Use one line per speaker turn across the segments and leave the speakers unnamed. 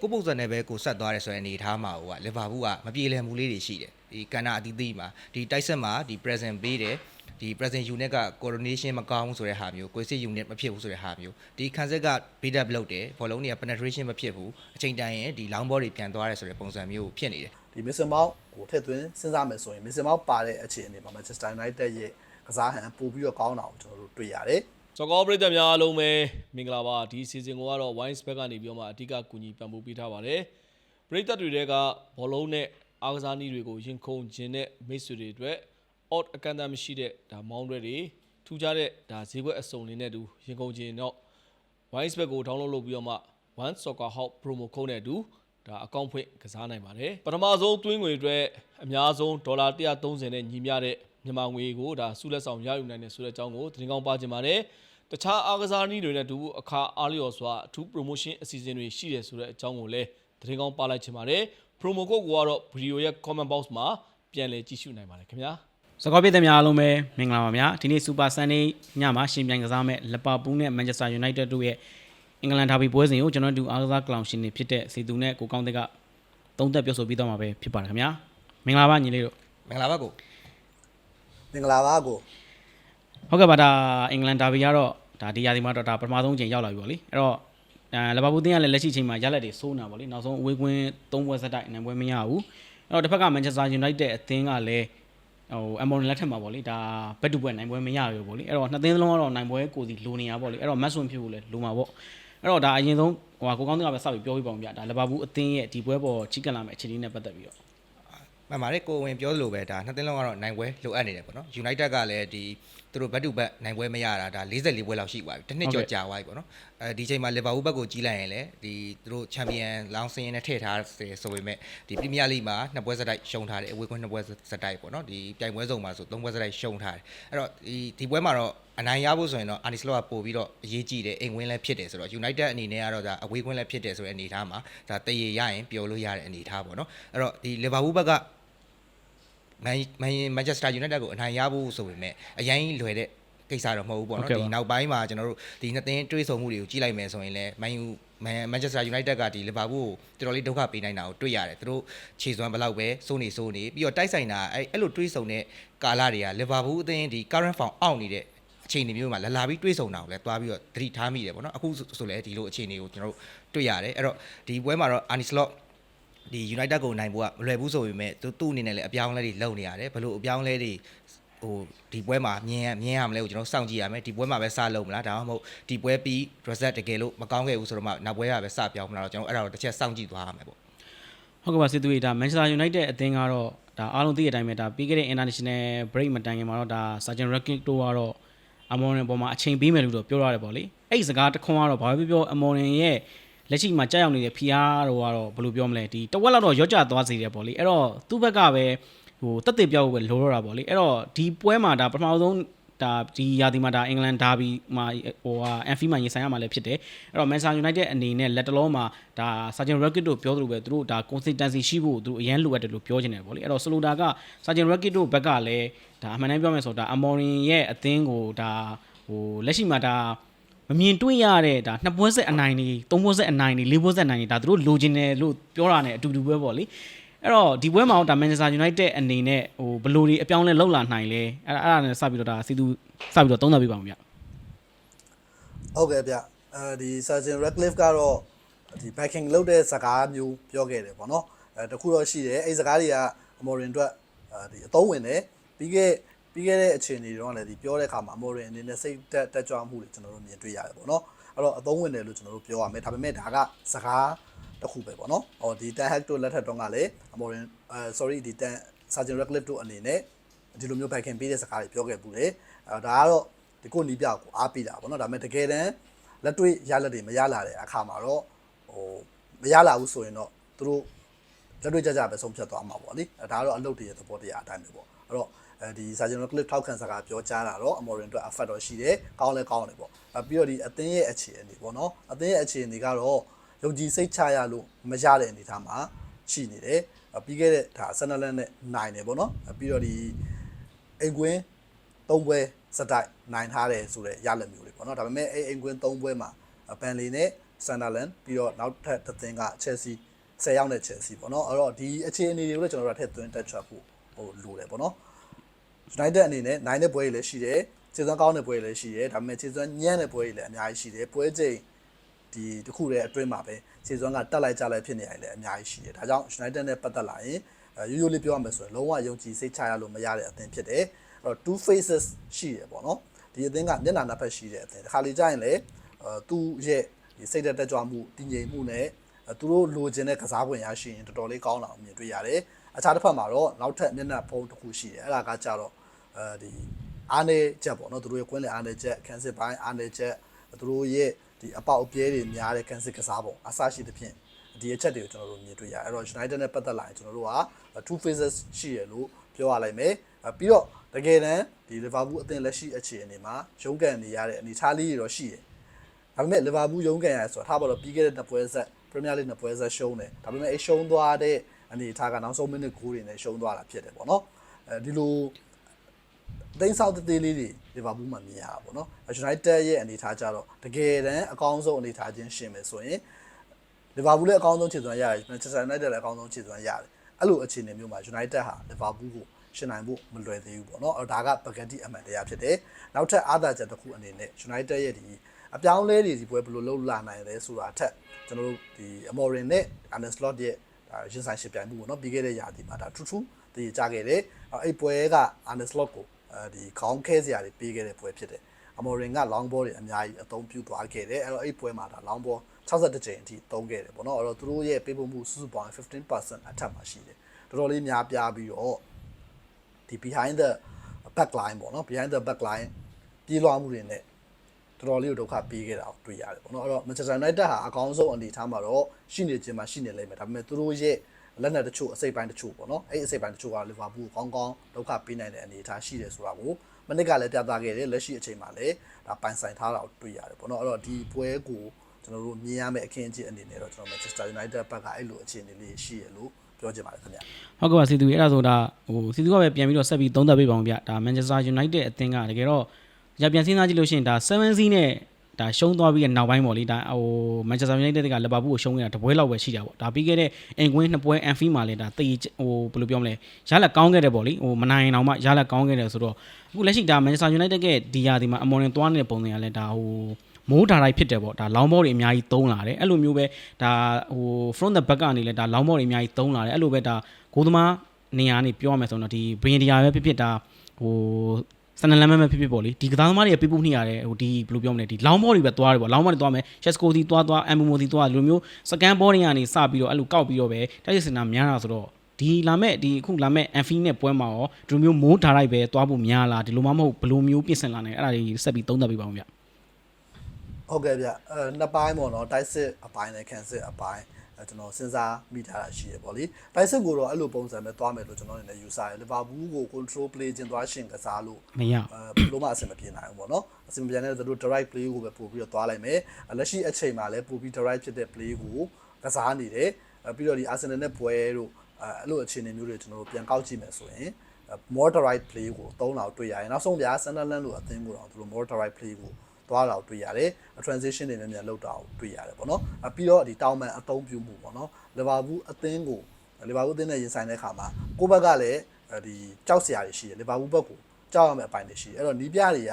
ကိုပုံစံနဲ့ပဲကိုဆက်သွားတယ်ဆိုရင်အနေထားမှာဟိုကလီဗာပူးကမပြေလည်မှုလေးတွေရှိတယ်ဒီကန်နာအသီးသီးမှာဒီတိုက်ဆက်မှာဒီ present ပေးတယ်ဒီ present unit က coordination မကောင်းဘူးဆိုတဲ့ဟာမျိုး cohesive unit မဖြစ်ဘူးဆိုတဲ့ဟာမျိုးဒီ concept က build up လုပ်တယ်ဘောလုံးတွေက penetration မဖြစ်ဘူးအချိန်တန်ရင်ဒီ long ball တွေပြန်သွားတယ်ဆိုတဲ့ပုံစံမျိုးဖြစ်နေတယ်
ဒီမစ်ဆန်မောက်ကိုထည့်သွင်းစဉ်းစားမယ်ဆိုရင်မစ်ဆန်မောက်ပါတဲ့အခြေအနေမှာ Manchester United ရဲ့ကစားဟန်ပို့ပြီးတော့ကောင်းတာကိုကျွန်တော်တို့တွေ့ရတယ်
စောကောပရိသတ်များအားလုံးပဲမင်္ဂလာပါဒီ season ကိုကတော့ Wines Back ကနေပြီးတော့မှအဓိကကူညီပံ့ပိုးပေးထားပါတယ်ပရိသတ်တွေတဲကဘောလုံးနဲ့အားကစားနည်းတွေကိုရင်ခုန်ခြင်းနဲ့မိတ်ဆွေတွေအတွက် odd အကန့်အသတ်မရှိတဲ့ဒါမောင်းတွေတွေထူးခြားတဲ့ဒါဈေးကွက်အစုံလေးနဲ့အတူရင်ခုန်ခြင်းတော့ Wines Back ကို download လုပ်ပြီးတော့မှ One Soccer Hub promo code နဲ့အတူဒါအကောင့်ဖွင့်ကစားနိုင်ပါတယ်ပထမဆုံးသွင်းငွေအတွက်အများဆုံးဒေါ်လာ130နဲ့ညီမျှတဲ့မြန်မာငွေကိုဒါစုလက်ဆောင်ရယူနိုင်တယ်ဆိုတဲ့အကြောင်းကိုသတင်းကောင်းပါချင်ပါတယ် တခြားအားကစားနည်းတွေနဲ့အတူအခါအားလျော်စွာအထူး promotion အစီအစဉ်တွေရှိတယ်ဆိုတဲ့အကြောင်းကိုလည်းသတင်းကောင်းပါလိုက်ချင်ပါတယ် promo code ကိုကတော့ video ရဲ့ comment box မှာပြန်လည်ကြည့်ရှုနိုင်ပါတယ်ခင်ဗျာ
စကောပြည်သက်များအားလုံးပဲမင်္ဂလာပါဗျာဒီနေ့စူပါဆန်ဒေးညမှာရှင်ပြိုင်ကစားမဲ့လပါပူးနဲ့မန်ချက်စတာယူနိုက်တက်တို့ရဲ့အင်္ဂလန်ဒါဘီပွဲစဉ်ကိုကျွန်တော်တို့အားကစားကလောင်ရှင်တွေဖြစ်တဲ့စီသူနဲ့ကိုကောင်းတဲ့ကသုံးသက်ပြောဆိုပြီးတော့မှာပဲဖြစ်ပါတယ်ခင်ဗျာမင်္ဂလာပါညီလေးတို့
မင်္ဂလာပါကို
မင်္ဂလာပါကို
ဟုတ်ကဲ့ပါဒါအင်္ဂလန်ဒါဘီကတော့ဒါဒီရာသီမှာတော့ဒါပထမဆုံးအချိန်ရောက်လာပြီပေါ့လေအဲ့တော့အဲလပါပူးတင်းကလည်းလက်ရှိချိန်မှာရလက်တွေစိုးနေတာပေါ့လေနောက်ဆုံးအဝေးကွင်း၃ပွဲဆက်တိုက်နိုင်ပွဲမရဘူးအဲ့တော့တစ်ဖက်ကမန်ချက်စတာယူနိုက်တက်အသင်းကလည်းဟိုအမော်လက်ထက်မှာပေါ့လေဒါဘက်တူပွဲနိုင်ပွဲမရဘူးပေါ့လေအဲ့တော့နှစ်သင်းစလုံးကတော့နိုင်ပွဲကိုစီလိုနေရပေါ့လေအဲ့တော့မတ်ဆွန်ဖြစ်ဖို့လည်းလိုမှာပေါ့အဲ့တော့ဒါအရင်ဆုံးဟိုကိုကောင်းတဲ့ကပဲစပြီးပြောပြပါဦးဗျဒါလပါဘူးအသင်းရဲ့ဒီပွဲပေါ်ချိကလာမဲ့အခြေအနေနဲ့ပတ်သက်ပြီးတော့
မှန်ပါတယ်ကိုဝင်ပြောသလိုပဲဒါနှစ်သင်းလုံးကတော့နိုင်ပွဲလိုအပ်နေတယ်ပေါ့နော် United ကလည်းဒီ သူတို့ဘတ်တူဘတ်နိုင်ပွဲမရတာဒါ44ပွဲလောက်ရှိသွားပြီတစ်နှစ်ကျော်ကြာသွားပြီပေါ့နော်အဲဒီချိန်မှာ Liverpool ဘက်ကိုကြီးလိုက်ရင်လည်းဒီသူတို့ Champion လောင်းစင်းနဲ့ထည့်ထားတယ်ဆိုပေမဲ့ဒီ Premier League မှာနှစ်ပွဲစတိုက်ရှုံးထားတယ်အဝေးကွင်းနှစ်ပွဲစတိုက်ပေါ့နော်ဒီပြိုင်ပွဲစုံမှာဆိုသုံးပွဲစတိုက်ရှုံးထားတယ်အဲ့တော့ဒီဒီပွဲမှာတော့အနိုင်ရဖို့ဆိုရင်တော့ Arne Slot ကပို့ပြီးတော့အရေးကြီးတယ်အိမ်ဝင်းလည်းဖြစ်တယ်ဆိုတော့ United အနေနဲ့ကတော့ဒါအဝေးကွင်းလည်းဖြစ်တယ်ဆိုတဲ့အနေအထားမှာဒါတရေရရင်ပျော်လို့ရတဲ့အနေအထားပေါ့နော်အဲ့တော့ဒီ Liverpool ဘက်က မန်မန်မန်ချက်စတာယူနိုက်တက်ကိုအနိုင်ရဖို့ဆိုပေမဲ့အရင်လွယ်တဲ့ကိစ္စတော့မဟုတ်ဘူးပေါ့နော်ဒီနောက်ပိုင်းမှာကျွန်တော်တို့ဒီနှစ်သင်းတွေးဆုံမှုတွေကိုကြည့်လိုက်မယ်ဆိုရင်လည်းမန်ယူမန်မန်ချက်စတာယူနိုက်တက်ကဒီလီဗာပူးကိုတော်တော်လေးဒုက္ခပေးနိုင်တာကိုတွေ့ရတယ်သူတို့ခြေစွမ်းဘယ်လောက်ပဲစိုးနေစိုးနေပြီးတော့တိုက်ဆိုင်တာအဲ့အဲ့လိုတွေးဆုံတဲ့ကာလတွေကလီဗာပူးအသင်းဒီ current form အောက်နေတဲ့အခြေအနေမျိုးမှာလာလာပြီးတွေးဆုံတာကိုလည်းတွားပြီးတော့သတိထားမိတယ်ပေါ့နော်အခုဆိုလည်းဒီလိုအခြေအနေကိုကျွန်တော်တို့တွေ့ရတယ်အဲ့တော့ဒီပွဲမှာတော့ Arne Slot ဒီ United ကိုနိုင်ဖို့ကမလွယ်ဘူးဆိုပေမဲ့သူသူ့အနေနဲ့လည်းအပြောင်းအလဲတွေလုပ်နေရတယ်ဘယ်လိုအပြောင်းအလဲတွေဟိုဒီပွဲမှာမြင်ရမြင်ရမလဲကိုကျွန်တော်စောင့်ကြည့်ရမယ်ဒီပွဲမှာပဲစလုပ်မလားဒါမှမဟုတ်ဒီပွဲပြီး result တကယ်လို့မကောင်းခဲ့ဘူးဆိုတော့မှနောက်ပွဲကပဲစပြောင်းမလားတော့ကျွန်တော်အဲ့ဒါတော့တစ်ချက်စောင့်ကြည့်သွားရမယ်ပေါ့
ဟုတ်ကဲ့ပါစစ်သူတွေဒါမန်ချက်စတာယူနိုက်တက်အသင်းကတော့ဒါအားလုံးသိတဲ့အတိုင်းပဲဒါပြီးခဲ့တဲ့ international break မတိုင်ခင်မှာတော့ဒါ Sergeant Rakitic တို့ကတော့အမော်ရင်ပေါ်မှာအချိန်ပေးမယ်လို့တော့ပြောရတယ်ပေါ့လေအဲ့ဒီစကားတစ်ခွန်းကတော့ဘာပဲပြောပြောအမော်ရင်ရဲ့ လက်ရှိမှာကြောက်ရောက်နေတဲ့ PR တို့ကတော့ဘယ်လိုပြောမလဲဒီတဝက်လောက်တော့ရော့ကျသွားစေတယ်ပေါ့လေအဲ့တော့သူ့ဘက်ကပဲဟိုတက်တက်ပြောက်ပဲလိုတော့တာပေါ့လေအဲ့တော့ဒီပွဲမှာဒါပထမဆုံးဒါဒီရာသီမှာဒါအင်္ဂလန်ဒါဘီမှာဟိုဟာအန်ဖီမှာရင်ဆိုင်ရမှာလည်းဖြစ်တယ်အဲ့တော့မန်ဆာယူနိုက်တက်အနေနဲ့လက်တလုံးမှာဒါဆာဂျန်ရက်ကစ်တို့ပြောသလိုပဲသူတို့ဒါ consistency ရှိဖို့သူတို့အရန်လိုအပ်တယ်လို့ပြောချင်တယ်ပေါ့လေအဲ့တော့ဆိုလိုတာကဆာဂျန်ရက်ကစ်တို့ဘက်ကလည်းဒါအမှန်တမ်းပြောမယ်ဆိုတော့ဒါအမော်ရင်ရဲ့အသင်းကိုဒါဟိုလက်ရှိမှာဒါ မမြင်တွေ့ရတဲ့ဒါနှစ်ပွဲဆက်အနိုင်တွေသုံးပွဲဆက်အနိုင်တွေလေးပွဲဆက်အနိုင်တွေဒါသူတို့လိုချင်တယ်လို့ပြောတာ ਨੇ အတူတူပဲပေါ့လေအဲ့တော့ဒီပွဲမှာတော့ဒါမန်ချက်စတာယူနိုက်တက်အနေနဲ့ဟိုဘယ်လိုတွေအပြောင်းလဲလောက်လာနိုင်လဲအဲ့ဒါအဲ့ဒါနဲ့စပြီးတော့ဒါစီသူစပြီးတော့သုံးသပ်ပေးပါဦးဗျ
ဟုတ်ကဲ့ဗျအဲဒီ Sergeant Radcliffe ကတော့ဒီ backing လုပ်တဲ့စကားမျိုးပြောခဲ့တယ်ပေါ့နော်အဲတခုတော့ရှိတယ်အဲ့ဒီစကားတွေကအမော်ရင်အတွက်အဲဒီအသုံးဝင်တယ်ပြီးခဲ့ ပြီးခဲ့တဲ့အခြေအနေတွေတော့လည်းဒီပြောတဲ့အခါမှာအမော်ရင်အနေနဲ့စိတ်တက်တက်ကြွမှုတွေကျွန်တော်တို့မြင်တွေ့ရတယ်ပေါ့နော်အဲ့တော့အသုံးဝင်တယ်လို့ကျွန်တော်တို့ပြောရမယ်ဒါပေမဲ့ဒါကစကားတစ်ခုပဲပေါ့နော်ဟောဒီ Ten Hag တို့လက်ထက်တုန်းကလည်းအမော်ရင်အဲ sorry ဒီ Ten Sergeant Radcliffe တို့အနေနဲ့ဒီလိုမျိုး backing ပေးတဲ့စကားတွေပြောခဲ့ဘူးလေအဲဒါကတော့ဒီကိုနီးပြကိုအားပေးတာပေါ့နော်ဒါပေမဲ့တကယ်တမ်းလက်တွေ့ရလက်တွေမရလာတဲ့အခါမှာတော့ဟိုမရလာဘူးဆိုရင်တော့သူတို့လက်တွေ့ကြကြပဲဆုံးဖြတ်သွားမှာပေါ့လေအဲဒါကတော့အလုပ်တွေရဲ့သဘောတရားအတိုင်းပဲပေါ့အဲ့တော့ အဲဒီ Sergeant Clip ထောက်ခံစကားပြောကြားတာတော့ Amorin အတွက် effect တော့ရှိတယ်ကောင်းလဲကောင်းတယ်ပေါ့အဲပြီးတော့ဒီအသင်းရဲ့အခြေအနေပေါ့နော်အသင်းရဲ့အခြေအနေကတော့ယုံကြည်စိတ်ချရလို့မရတဲ့အနေအထားမှာရှိနေတယ်အဲပြီးခဲ့တဲ့ဒါဆန်နလန်နဲ့နိုင်တယ်ပေါ့နော်အဲပြီးတော့ဒီအိမ်ကွင်းသုံးပွဲစတိုက်နိုင်ထားတယ်ဆိုတော့ရလက်မျိုးလေးပေါ့နော်ဒါပေမဲ့အဲ့အိမ်ကွင်းသုံးပွဲမှာပန်လီနဲ့ Sunderland ပြီးတော့နောက်ထပ်တစ်သင်းက Chelsea 10ရောက်တဲ့ Chelsea ပေါ့နော်အဲ့တော့ဒီအခြေအနေတွေကိုလည်းကျွန်တော်တို့ကထည့်သွင်းတက်ချဖို့ဟိုလိုတယ်ပေါ့နော် United အနေနဲ့နိုင်တဲ့ပွဲတွေလည်းရှိတယ်ခြေစွမ်းကောင်းတဲ့ပွဲတွေလည်းရှိတယ်ဒါပေမဲ့ခြေစွမ်းညံ့တဲ့ပွဲတွေလည်းအများကြီးရှိတယ်ပွဲချိန်ဒီတစ်ခုတည်းအတွင်းမှာပဲခြေစွမ်းကတက်လိုက်ကြလိုက်ဖြစ်နေရတယ်လည်းအများကြီးရှိတယ်ဒါကြောင့် United နဲ့ပတ်သက်လာရင်အဲရိုးရိုးလေးပြောရမယ်ဆိုရင်လုံးဝယုံကြည်စိတ်ချရလို့မရတဲ့အသင်းဖြစ်တယ်အဲ့တော့ two faces ရှိတယ်ပေါ့နော်ဒီအသင်းကမျက်နှာနှစ်ဖက်ရှိတဲ့အသင်းတစ်ခါလေကြာရင်လည်းအဲသူ့ရဲ့ဒီစိတ်သက်တက်ကြွမှုတည်ငြိမ်မှုနဲ့အဲသူတို့လိုချင်တဲ့ကစားပွင့်ရရှိရင်တော်တော်လေးကောင်းလာအောင်မြင်တွေ့ရတယ် အခြားတစ်ဖက်မှာတော့နောက်ထပ်မျက်နှာဖုံးတစ်ခုရှိတယ်အဲ့ဒါကကြတော့အဲဒီအားနေချက်ပေါ့နော်သူတို့ရဲ့ကွင်းလယ်အားနေချက်ကန်စစ်ပိုင်းအားနေချက်သူတို့ရဲ့ဒီအပေါက်အပြဲတွေများတဲ့ကန်စစ်ကစားပုံအဆရှိသဖြင့်ဒီအချက်တွေကိုကျွန်တော်တို့မြင်တွေ့ရတယ်အဲ့တော့ United နဲ့ပတ်သက်လာရင်ကျွန်တော်တို့က two phases ရှိရလို့ပြောရလိုက်မယ်အဲပြီးတော့တကယ်တမ်းဒီ Liverpool အသင်းလက်ရှိအခြေအနေမှာရုန်းကန်နေရတဲ့အနေအထားလေးတွေတော့ရှိတယ်ဒါပေမဲ့ Liverpool ရုန်းကန်ရဆိုတာထားပါတော့ပြီးခဲ့တဲ့နှစ်ပွဲဆက် Premier League နှစ်ပွဲဆက်ရှုံးတယ်ဒါပေမဲ့အဲရှုံးသွားတဲ့ အနေအထားကနောက်ဆုံးမိနစ်9တွေနဲ့ရှုံးသွားတာဖြစ်တယ်ပေါ့နော်အဲဒီလိုတိန်းဆောက်တသေးလေးတွေလီဗာပူးမှာမြင်ရတာပေါ့နော် United ရဲ့အနေအထားကြတော့တကယ်တမ်းအကောင်းဆုံးအနေအထားချင်းရှင်မယ်ဆိုရင်လီဗာပူးလည်းအကောင်းဆုံးခြေစွမ်းရတယ် Manchester United လည်းအကောင်းဆုံးခြေစွမ်းရတယ်အဲ့လိုအခြေအနေမျိုးမှာ United ဟာလီဗာပူးကိုရှင်နိုင်ဖို့မလွယ်သေးဘူးပေါ့နော်အဲ့ဒါကပကတိအမှန်တရားဖြစ်တယ်နောက်ထပ်အားသာချက်တစ်ခုအနေနဲ့ United ရဲ့ဒီအပြောင်းလဲတွေဒီပွဲဘယ်လိုလုပ်လာနိုင်လဲဆိုတာအထက်ကျွန်တော်တို့ဒီ Amorin နဲ့ Arne Slot ရဲ့ ဒါရင်ဆိုင်ရှင်းပြိုင်မှုပေါ့နော်ပြီးခဲ့တဲ့ရာသီမှာဒါထူးထူးတည်ကြခဲ့တယ်အဲ့ပွဲက Arne Slot ကိုအဲဒီခေါင်းခဲစရာတွေပေးခဲ့တဲ့ပွဲဖြစ်တယ်အမော်ရင်က long ball တွေအများကြီးအသုံးပြုသွားခဲ့တယ်အဲ့တော့အဲ့ပွဲမှာဒါ long ball 62ကြိမ်အထိသုံးခဲ့တယ်ပေါ့နော်အဲ့တော့သူတို့ရဲ့ပေးပို့မှုစုစုပေါင်း15%အထက်မှာရှိတယ်တော်တော်လေးများပြားပြီးတော့ဒီ behind the back line ပေါ့နော် behind the back line ပြေးလွှားမှုတွေနဲ့ တော်တော်လေးကိုဒုက္ခပေးခဲ့တာကိုတွေ့ရတယ်ပေါ့နော်အဲ့တော့ Manchester United ဟာအကောင်းဆုံးအနေအထားမှာတော့ရှိနေခြင်းမှာရှိနေလိမ့်မယ်ဒါပေမဲ့သူတို့ရဲ့လက်နက်တချို့အစိပ်ပိုင်းတချို့ပေါ့နော်အဲ့အစိပ်ပိုင်းတချို့ကလီဗာပူးကိုကောင်းကောင်းဒုက္ခပေးနိုင်တဲ့အနေအထားရှိတယ်ဆိုတာကိုမနစ်ကလည်းပြသခဲ့တယ်လက်ရှိအချိန်မှာလည်းဒါပိုင်ဆိုင်ထားတာကိုတွေ့ရတယ်ပေါ့နော်အဲ့တော့ဒီပွဲကိုကျွန်တော်တို့မြင်ရမယ့်အခင်းအကျင်းအနေနဲ့တော့ကျွန်တော် Manchester United ဘက်ကအဲ့လိုအခြေအနေလေးရှိရလို့ပြောချင်ပါတယ်ခင်ဗျာ
ဟုတ်ကဲ့ပါစီသူကြီးအဲ့ဒါဆိုဒါဟိုစီသူကပဲပြန်ပြီးတော့ဆက်ပြီးသုံးသပ်ပေးပါအောင်ဗျဒါ Manchester United အသင်းကတကယ်တော့ ညပြန်စဉ်းစားကြည့်လို့ရှိရင်ဒါ7 C နဲ့ဒါရှုံးသွားပြီးတဲ့နောက်ပိုင်းပေါ့လေဒါဟို Manchester United ကလီဗာပူးကိုရှုံးနေတာတပွဲလောက်ပဲရှိတာပေါ့ဒါပြီးခဲ့တဲ့အင်ကွင်းနှစ်ပွဲ Anfield မှာလည်းဒါတေးဟိုဘယ်လိုပြောမလဲရလက်ကောင်းခဲ့တယ်ပေါ့လေဟိုမနိုင်အောင်မှရလက်ကောင်းခဲ့တယ်ဆိုတော့အခုလက်ရှိဒါ Manchester United ကဒီယာဒီမှာအမော်ရင်သွားနေတဲ့ပုံစံကလည်းဒါဟိုမိုးဓာတိုင်းဖြစ်တယ်ပေါ့ဒါလောင်းဘောတွေအများကြီးသုံးလာတယ်အဲ့လိုမျိုးပဲဒါဟို front the back ကနေလည်းဒါလောင်းဘောတွေအများကြီးသုံးလာတယ်အဲ့လိုပဲဒါဂိုးသမားနေရာကနေပြောရမယ်ဆိုတော့ဒီ brain တရားပဲဖြစ်ဖြစ်ဒါဟို စနလမ်းမဲမဲဖြစ်ဖြစ်ပေါ့လေဒီကစားသမားတွေကပြပုနေရတယ်ဟိုဒီဘယ်လိုပြောမလဲဒီလောင်းဘောတွေပဲသွားတယ်ပေါ့လောင်းဘောတွေသွားမယ်ချက်စကိုတီသွားသွားအမ်ဘူမိုတီသွားဒီလိုမျိုးစကန်ဘောတွေကနေစပြီးတော့အဲ့လိုကောက်ပြီးတော့ပဲတိုက်စစ်စင်တာများတာဆိုတော့ဒီလာမဲ့ဒီအခုလာမဲ့အန်ဖီနဲ့ပွဲမှာရောဒီလိုမျိုးမိုးဓာတ်လိုက်ပဲသွားဖို့များလားဒီလိုမှမဟုတ်ဘယ်လိုမျိုးပြင်ဆင်လာနိုင်အဲ့ဒါတွေဆက်ပြီးသုံးသပ်ပေးပါဦးဗျ
ဟုတ်ကဲ့ဗျအဲနှစ်ပိုင်းပေါ့နော်တိုက်စစ်အပိုင်းနဲ့ကန်စစ်အပိုင်းအဲ ကျွန်တော်စဉ်းစားမိထားတာရှိရပေါ့လေတိုက်စစ်ကိုတော့အဲ့လိုပုံစံပဲသွားမယ်လို့ကျွန်တော်အနေနဲ့ယူဆတယ်လီဗာပူးကို control play ကျင်သွားရှင်ကစားလို့
မရ
အဲဘယ်လိုမှအဆင်မပြေနိုင်ဘူးပေါ့နော်အဆင်မပြေတဲ့သူတို့ direct play ကိုပဲပို့ပြီးတော့သွားလိုက်မယ်လက်ရှိအချိန်မှာလည်းပို့ပြီး direct ဖြစ်တဲ့ play ကိုကစားနေတယ်အဲပြီးတော့ဒီ Arsenal နဲ့ပွဲတို့အဲအဲ့လိုအခြေအနေမျိုးတွေကျွန်တော်တို့ပြန်ကောက်ကြည့်မယ်ဆိုရင် more direct play ကိုသုံးလောက်တွေ့ရရင်နောက်ဆုံးဗျာ Sunderland လို့အသင်းကိုတော့သူတို့ more direct play ကို သွားတာကိုတွေ့ရတယ် transition တွေနဲ့မြန်လောက်တာကိုတွေ့ရတယ်ပေါ့နော်အပြီးတော့ဒီတောင်းပန်အသုံးပြုမှုပေါ့နော်လီဗာပူးအသင်းကိုလီဗာပူးအသင်းနဲ့ရင်ဆိုင်တဲ့အခါမှာကိုယ့်ဘက်ကလည်းဒီကြောက်စရာတွေရှိတယ်လီဗာပူးဘက်ကိုကြောက်ရမယ့်အပိုင်းတွေရှိတယ်အဲ့တော့နီးပြတွေက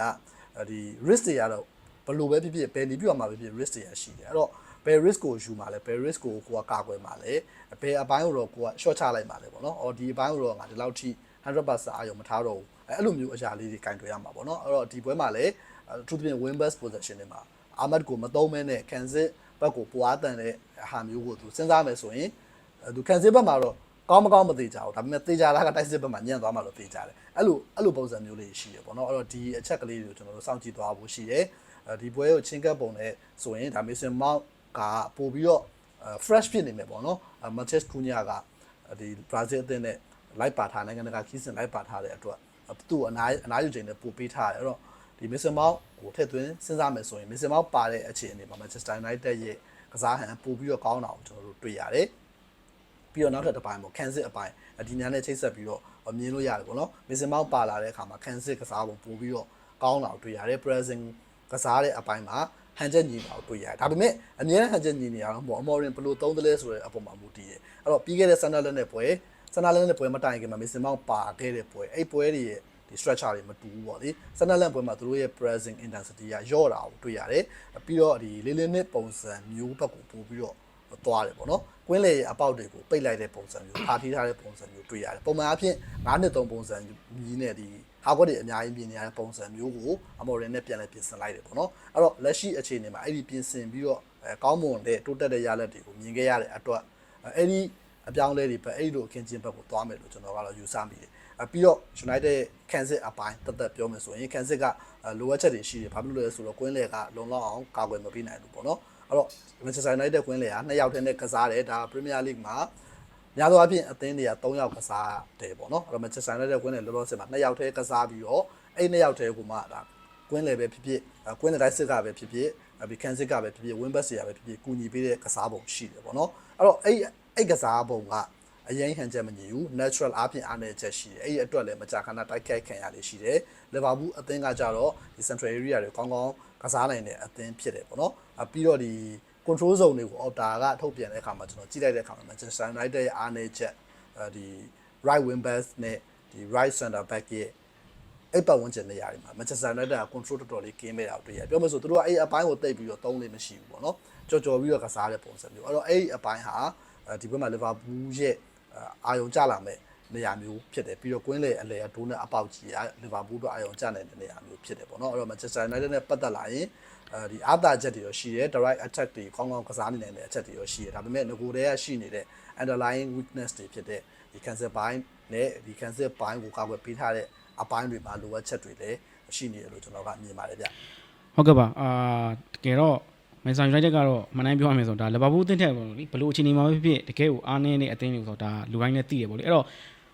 ဒီ risk တွေကတော့ဘယ်လိုပဲဖြစ်ဖြစ်ဘယ်နီးပြမှာပဲဖြစ် risk တွေရရှိတယ်အဲ့တော့ဘယ် risk ကိုယူမှာလဲဘယ် risk ကိုကိုကကာကွယ်မှာလဲဘယ်အပိုင်းကိုတော့ကိုက short ချလိုက်မှာလဲပေါ့နော်အော်ဒီအပိုင်းကိုတော့ငါဒီလောက်ထိ100%အာရုံမထားတော့ဘူးအဲ့လိုမျိုးအရာလေးတွေကင်တွယ်ရမှာပေါ့နော်အဲ့တော့ဒီပွဲမှာလည်း အထူးသဖြင့် win best position တွေမှာအာမတ်ကိုမသုံးမဲနဲ့ကန်စစ်ဘက်ကိုပွားတန်တဲ့ဟာမျိုးကိုသူစဉ်းစားမယ်ဆိုရင်သူကန်စစ်ဘက်မှာတော့ကောင်းမကောင်းမသိကြဘူးဒါပေမဲ့သိကြတာကတိုက်စစ်ဘက်မှာညံ့သွားမှလို့သိကြတယ်အဲ့လိုအဲ့လိုပုံစံမျိုးလေးရှိရပေါ့နော်အဲ့တော့ဒီအချက်ကလေးတွေကိုကျွန်တော်တို့စောင့်ကြည့်သွားဖို့ရှိတယ်ဒီပွဲကိုချင်းကပ်ပုံနဲ့ဆိုရင်ဒါမေဆန်မောင့်ကပို့ပြီးတော့ fresh ဖြစ်နေမယ်ပေါ့နော်မန်ချက်စကူညာကဒီဘရာဇီးအသင်းနဲ့လိုက်ပါထားနိုင်ငံတကာခီးစဉ်လိုက်ပါထားတဲ့အတွက်သူ့အနားအနားယူချိန်နဲ့ပို့ပေးထားတယ်အဲ့တော့ ဒီမစ္စမောက်ကိုထည့်သွင်းစဉ်းစားမယ်ဆိုရင်မစ္စမောက်ပါတဲ့အခြေအနေမှာ Manchester United ရဲ့ကစားဟန်ပို့ပြီးတော့ကောင်းတာကိုကျွန်တော်တို့တွေ့ရတယ်ပြီးတော့နောက်ထပ်တစ်ပိုင်းပေါ့ကန်စစ်အပိုင်းဒီညာနဲ့ချိတ်ဆက်ပြီးတော့မြင်လို့ရတယ်ပေါ့နော်မစ္စမောက်ပါလာတဲ့အခါမှာကန်စစ်ကစားပုံပို့ပြီးတော့ကောင်းတာကိုတွေ့ရတယ် pressing ကစားတဲ့အပိုင်းမှာဟန်ချက်ညီတာကိုတွေ့ရတယ်ဒါပေမဲ့အများဟန်ချက်ညီနေရတော့ပေါ့အမော်ရင်ဘယ်လိုသုံးသလဲဆိုတဲ့အပေါ်မှာမူတည်တယ်အဲ့တော့ပြီးခဲ့တဲ့ဆန်ဒါလက်နဲ့ပွဲဆန်ဒါလက်နဲ့ပွဲမတိုင်ခင်မှာမစ်စင်မောင်ပါခဲ့တဲ့ပွဲအဲ့ပွဲတွေရဲ့ဒီ structure တွေမတူဘူးပေါ့လေဆန်ဒါလက်ပွဲမှာသူတို့ရဲ့ pressing intensity ကညော့တာကိုတွေ့ရတယ်ပြီးတော့ဒီလေးလေးနစ်ပုံစံမျိုးဘက်ကိုပို့ပြီးတော့သွားတယ်ပေါ့နော်ကွင်းလေအပေါက်တွေကိုပိတ်လိုက်တဲ့ပုံစံမျိုးဖာထိထားတဲ့ပုံစံမျိုးတွေ့ရတယ်ပုံမှန်အဖြစ်9နှစ်3ပုံစံမြည်နဲ့ဒီဟာကွက်တွေအများကြီးမြင်နေရတဲ့ပုံစံမျိုးကိုအမော်ရင်နဲ့ပြန်လဲပြင်ဆင်လိုက်တယ်ပေါ့နော်အဲ့တော့လက်ရှိအခြေအနေမှာအဲ့ဒီပြင်ဆင်ပြီးတော့အဲကောင်းမွန်တဲ့တိုးတက်တဲ့ရလဒ်တွေကိုမြင်ခဲ့ရတဲ့အတွက်အဲ့ဒီအပြောင်းလဲတွေပဲအဲ့ဒီလိုအခင်းချင်းဘက်ကိုသွားမယ်လို့ကျွန်တော်ကတော့ယူဆမိတယ်အ ပြီးတော့ United Kansas အပိုင်းတက်တက်ပြောမယ်ဆိုရင် Kansas ကလိုအပ်ချက်တွေရှိတယ်ဘာဖြစ်လို့လဲဆိုတော့ကွင်းလေကလုံလောက်အောင်ကာကွယ်မပေးနိုင်ဘူးပေါ့နော်အဲ့တော့ Manchester United ကွင်းလေကနှစ်ယောက်တည်းနဲ့ကစားတယ်ဒါ Premier League မှာများသောအားဖြင့်အသင်းတွေက3ယောက်ကစားတယ်ပေါ့နော်အဲ့တော့ Manchester United ကွင်းလေလောလောဆယ်မှာ2ယောက်တည်းကစားပြီးတော့အဲ့2ယောက်တည်းကိုမှဒါကွင်းလေပဲဖြစ်ဖြစ်ကွင်းလေတိုင်းစစ်ကပဲဖြစ်ဖြစ်ပြီး Kansas ကပဲဖြစ်ဖြစ် Winbet စီကပဲဖြစ်ဖြစ်ကူညီပေးတဲ့ကစားပုံရှိတယ်ပေါ့နော်အဲ့တော့အဲ့အဲ့ကစားပုံက အရင်ဟန်ချက်မညီဘူး natural အပြင်အားနည်းချက်ရှိတယ်အဲ့ဒီအတွက်လည်းမကြာခဏတိုက်ခိုက်ခံရလေးရှိတယ်လီဗာပူးအသင်းကကြတော့ဒီ central area တွေကောင်းကောင်းကစားနိုင်တဲ့အသင်းဖြစ်တယ်ပေါ့နော်အပြီးတော့ဒီ control zone တွေကို Opta ကထုတ်ပြန်တဲ့အခါမှာကျွန်တော်ကြည့်လိုက်တဲ့အခါမှာ Manchester United ရဲ့အားနည်းချက်အဲဒီ right wing back နဲ့ဒီ right center back ရဲ့အဲ့ပတ်ဝန်းကျင်နေရာတွေမှာ Manchester United က control တော်တော်လေးကင်းမဲ့တာကိုတွေ့ရတယ်ပြောမယ်ဆိုသူတို့ကအဲ့အပိုင်းကိုတိတ်ပြီးတော့သုံးလို့မရှိဘူးပေါ့နော်ကြော်ကြော်ပြီးတော့ကစားတဲ့ပုံစံမျိုးအဲ့တော့အဲ့အပိုင်းဟာဒီဘက်မှာ Liverpool ရဲ့ အာယုံကျလာမဲ့နေရာမျိုးဖြစ်တယ်ပြီးတော့ကွင်းလေအလေဒိုးနဲ့အပေါက်ကြီးကလီဗာပူးတို့အာယုံကျနိုင်တဲ့နေရာမျိုးဖြစ်တယ်ပေါ့နော်အဲ့တော့ Manchester United နဲ့ပတ်သက်လာရင်အဲဒီအာသာချက်တွေရောရှိတယ် direct attack တွေကောင်းကောင်းကစားနေနိုင်တဲ့အချက်တွေရောရှိတယ်ဒါပေမဲ့ငကိုတည်းကရှိနေတဲ့ underlying weakness တွေဖြစ်တဲ့ဒီ cancel ဘိုင်းနဲ့ဒီ cancel ဘိုင်းကိုကာကွယ်ပေးထားတဲ့အပိုင်းတွေမှာလိုအပ်ချက်တွေလည်းရှိနေတယ်လို့ကျွန်တော်ကမြင်ပါတယ်ဗျ
ဟုတ်ကဲ့ပါအာတကယ်တော့ မန်ဆာယူနိုက်တက်ကတော့မနိုင်ပြောရမယ်ဆိုတော့ဒါလီဗာပူးအသင်းထက်ပေါ့လေဘလို့အခြေအနေမှာဖြစ်ဖြစ်တကယ်ကိုအားနည်းတဲ့အသင်းတွေဆိုတော့ဒါလူတိုင်းလည်းသိတယ်ပေါ့လေအဲ့တော့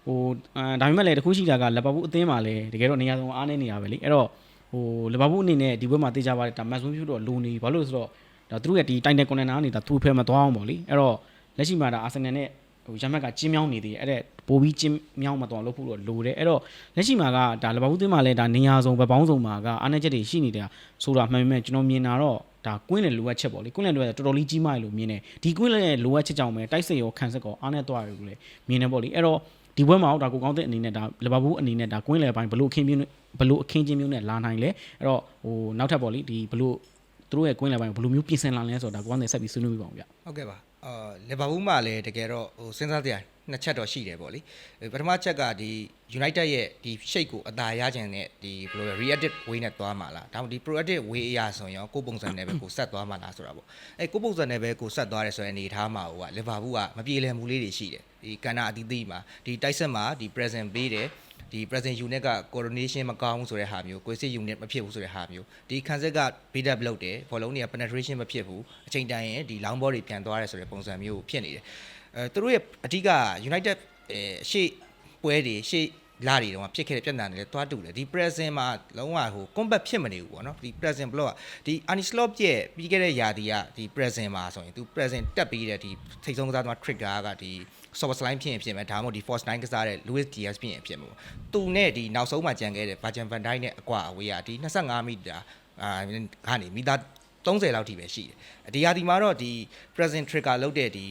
ဟိုအာဒါပေမဲ့လည်းတခုရှိတာကလီဗာပူးအသင်းမှာလည်းတကယ်တော့နေရာဆုံးအားနည်းနေတာပဲလေအဲ့တော့ဟိုလီဗာပူးအနေနဲ့ဒီဘက်မှာတေးကြပါတယ်ဒါမတ်ဆွန်းဖြူတော့လိုနေဘာလို့လဲဆိုတော့ဒါသူတို့ရဲ့ဒီတိုင်တယ်ကွန်နန်နာကနေဒါသူ့ဖဲမသွားအောင်ပေါ့လေအဲ့တော့လက်ရှိမှာဒါအာဆင်နယ်နဲ့ဟိုရမက်ကကျင်းမြောင်းနေသေးတယ်အဲ့ဒါပိုပြီးကျင်းမြောင်းမတော်လို့ဖို့တော့လိုတယ်အဲ့တော့လက်ရှိမှာကဒါလီဗာပူးသင်းမှာလည်းဒါနေရာဆုံးဘက်ပေါင်းဆုံးမှာကအားနည်းချက်တွေရှိနေတာဆိုတာမှန်ပေမဲ့ကျွန်တော်မြင်တာတော့ ဒါကွင်းလေလိုအပ်ချက်ပေါ့လေကွင်းလေလိုအပ်ချက်တော်တော်လေးကြီးမားတယ်လို့မြင်တယ်ဒီကွင်းလေလိုအပ်ချက်ကြောင့်ပဲတိုက်စစ်ရောခံစစ်ကောအားနည်းသွားတယ်လို့လည်းမြင်တယ်ပေါ့လေအဲ့တော့ဒီဘွဲမှာဒါကိုကောင်းတဲ့အနေနဲ့ဒါလီဗာပူးအနေနဲ့ဒါကွင်းလေပိုင်းဘလို့အခင်းပြင်းဘလို့အခင်းချင်းမျိုးနဲ့လာနိုင်လဲအဲ့တော့ဟိုနောက်ထပ်ပေါ့လေဒီဘလို့သူတို့ရဲ့ကွင်းလေပိုင်းဘလို့မျိုးပြင်ဆင်လာလဲဆိုတော့ဒါကိုကောင်းတဲ့ဆက်ပြီးဆွေးနွေးပြပါဦးဗျ
ဟုတ်ကဲ့ပါ အာလီဗာပူးမှာလည်းတကယ်တော့ဟိုစဉ်းစားစရာနှစ်ချက်တော့ရှိတယ်ပေါ့လေပထမချက်ကဒီ United ရဲ့ဒီ shape ကိုအသာရခြင်းနဲ့ဒီဘယ်လိုလဲ reactive way နဲ့သွားမှာလားဒါမှမဟုတ်ဒီ proactive way အရာဆိုရင်ရောကိုယ်ပုံစံနဲ့ပဲကိုဆက်သွားမှာလားဆိုတာပေါ့အဲကိုယ်ပုံစံနဲ့ပဲကိုဆက်သွားတယ်ဆိုရင်အနေထားမှာဟိုကလီဗာပူးကမပြေလည်မှုလေးတွေရှိတယ်ဒီကဏ္ဍအသီးသီးမှာဒီတိုက်ဆက်မှာဒီ present ပေးတယ် ဒီ present unit က coordination မကောင်းဘူးဆိုတဲ့ဟာမျိုး cohesive unit မဖြစ်ဘူးဆိုတဲ့ဟာမျိုးဒီခံစစ်က build up လုပ်တယ်ဘောလုံးတွေက penetration မဖြစ်ဘူးအချိန်တိုင်းရင်ဒီ long ball တွေပြန်သွားတယ်ဆိုတဲ့ပုံစံမျိုးဖြစ်နေတယ်အဲသူတို့ရဲ့အဓိက United အဲရှေ့ပွဲတွေရှေ့လာတွေတော့ဖြစ်ခဲ့တဲ့ပြဿနာတွေလည်းတွားတူတယ်ဒီ present မှာလုံးဝဟို combat ဖြစ်မနေဘူးပေါ့နော်ဒီ present block ကဒီ Arnie Slot ရဲ့ပြီးခဲ့တဲ့ယာတီကဒီ present မှာဆိုရင်သူ present တက်ပြီးတဲ့ဒီထိတ်ဆုံးကစားသမား trigger ကဒီ soft line ဖြစ်ရင်ဖြစ်မယ်ဒါမှမဟုတ်ဒီ force line ကစားတဲ့ Luis Diaz ဖြစ်ရင်ဖြစ်မှာသူနဲ့ဒီနောက်ဆုံးမှကြံခဲ့တဲ့ Virgin van Dijk နဲ့အကွာအဝေးကဒီ25မီတာအာကနေမီတာ30လောက်ထိပဲရှိတယ်ဒီဟာဒီမှာတော့ဒီ present trigger လောက်တဲ့ဒီ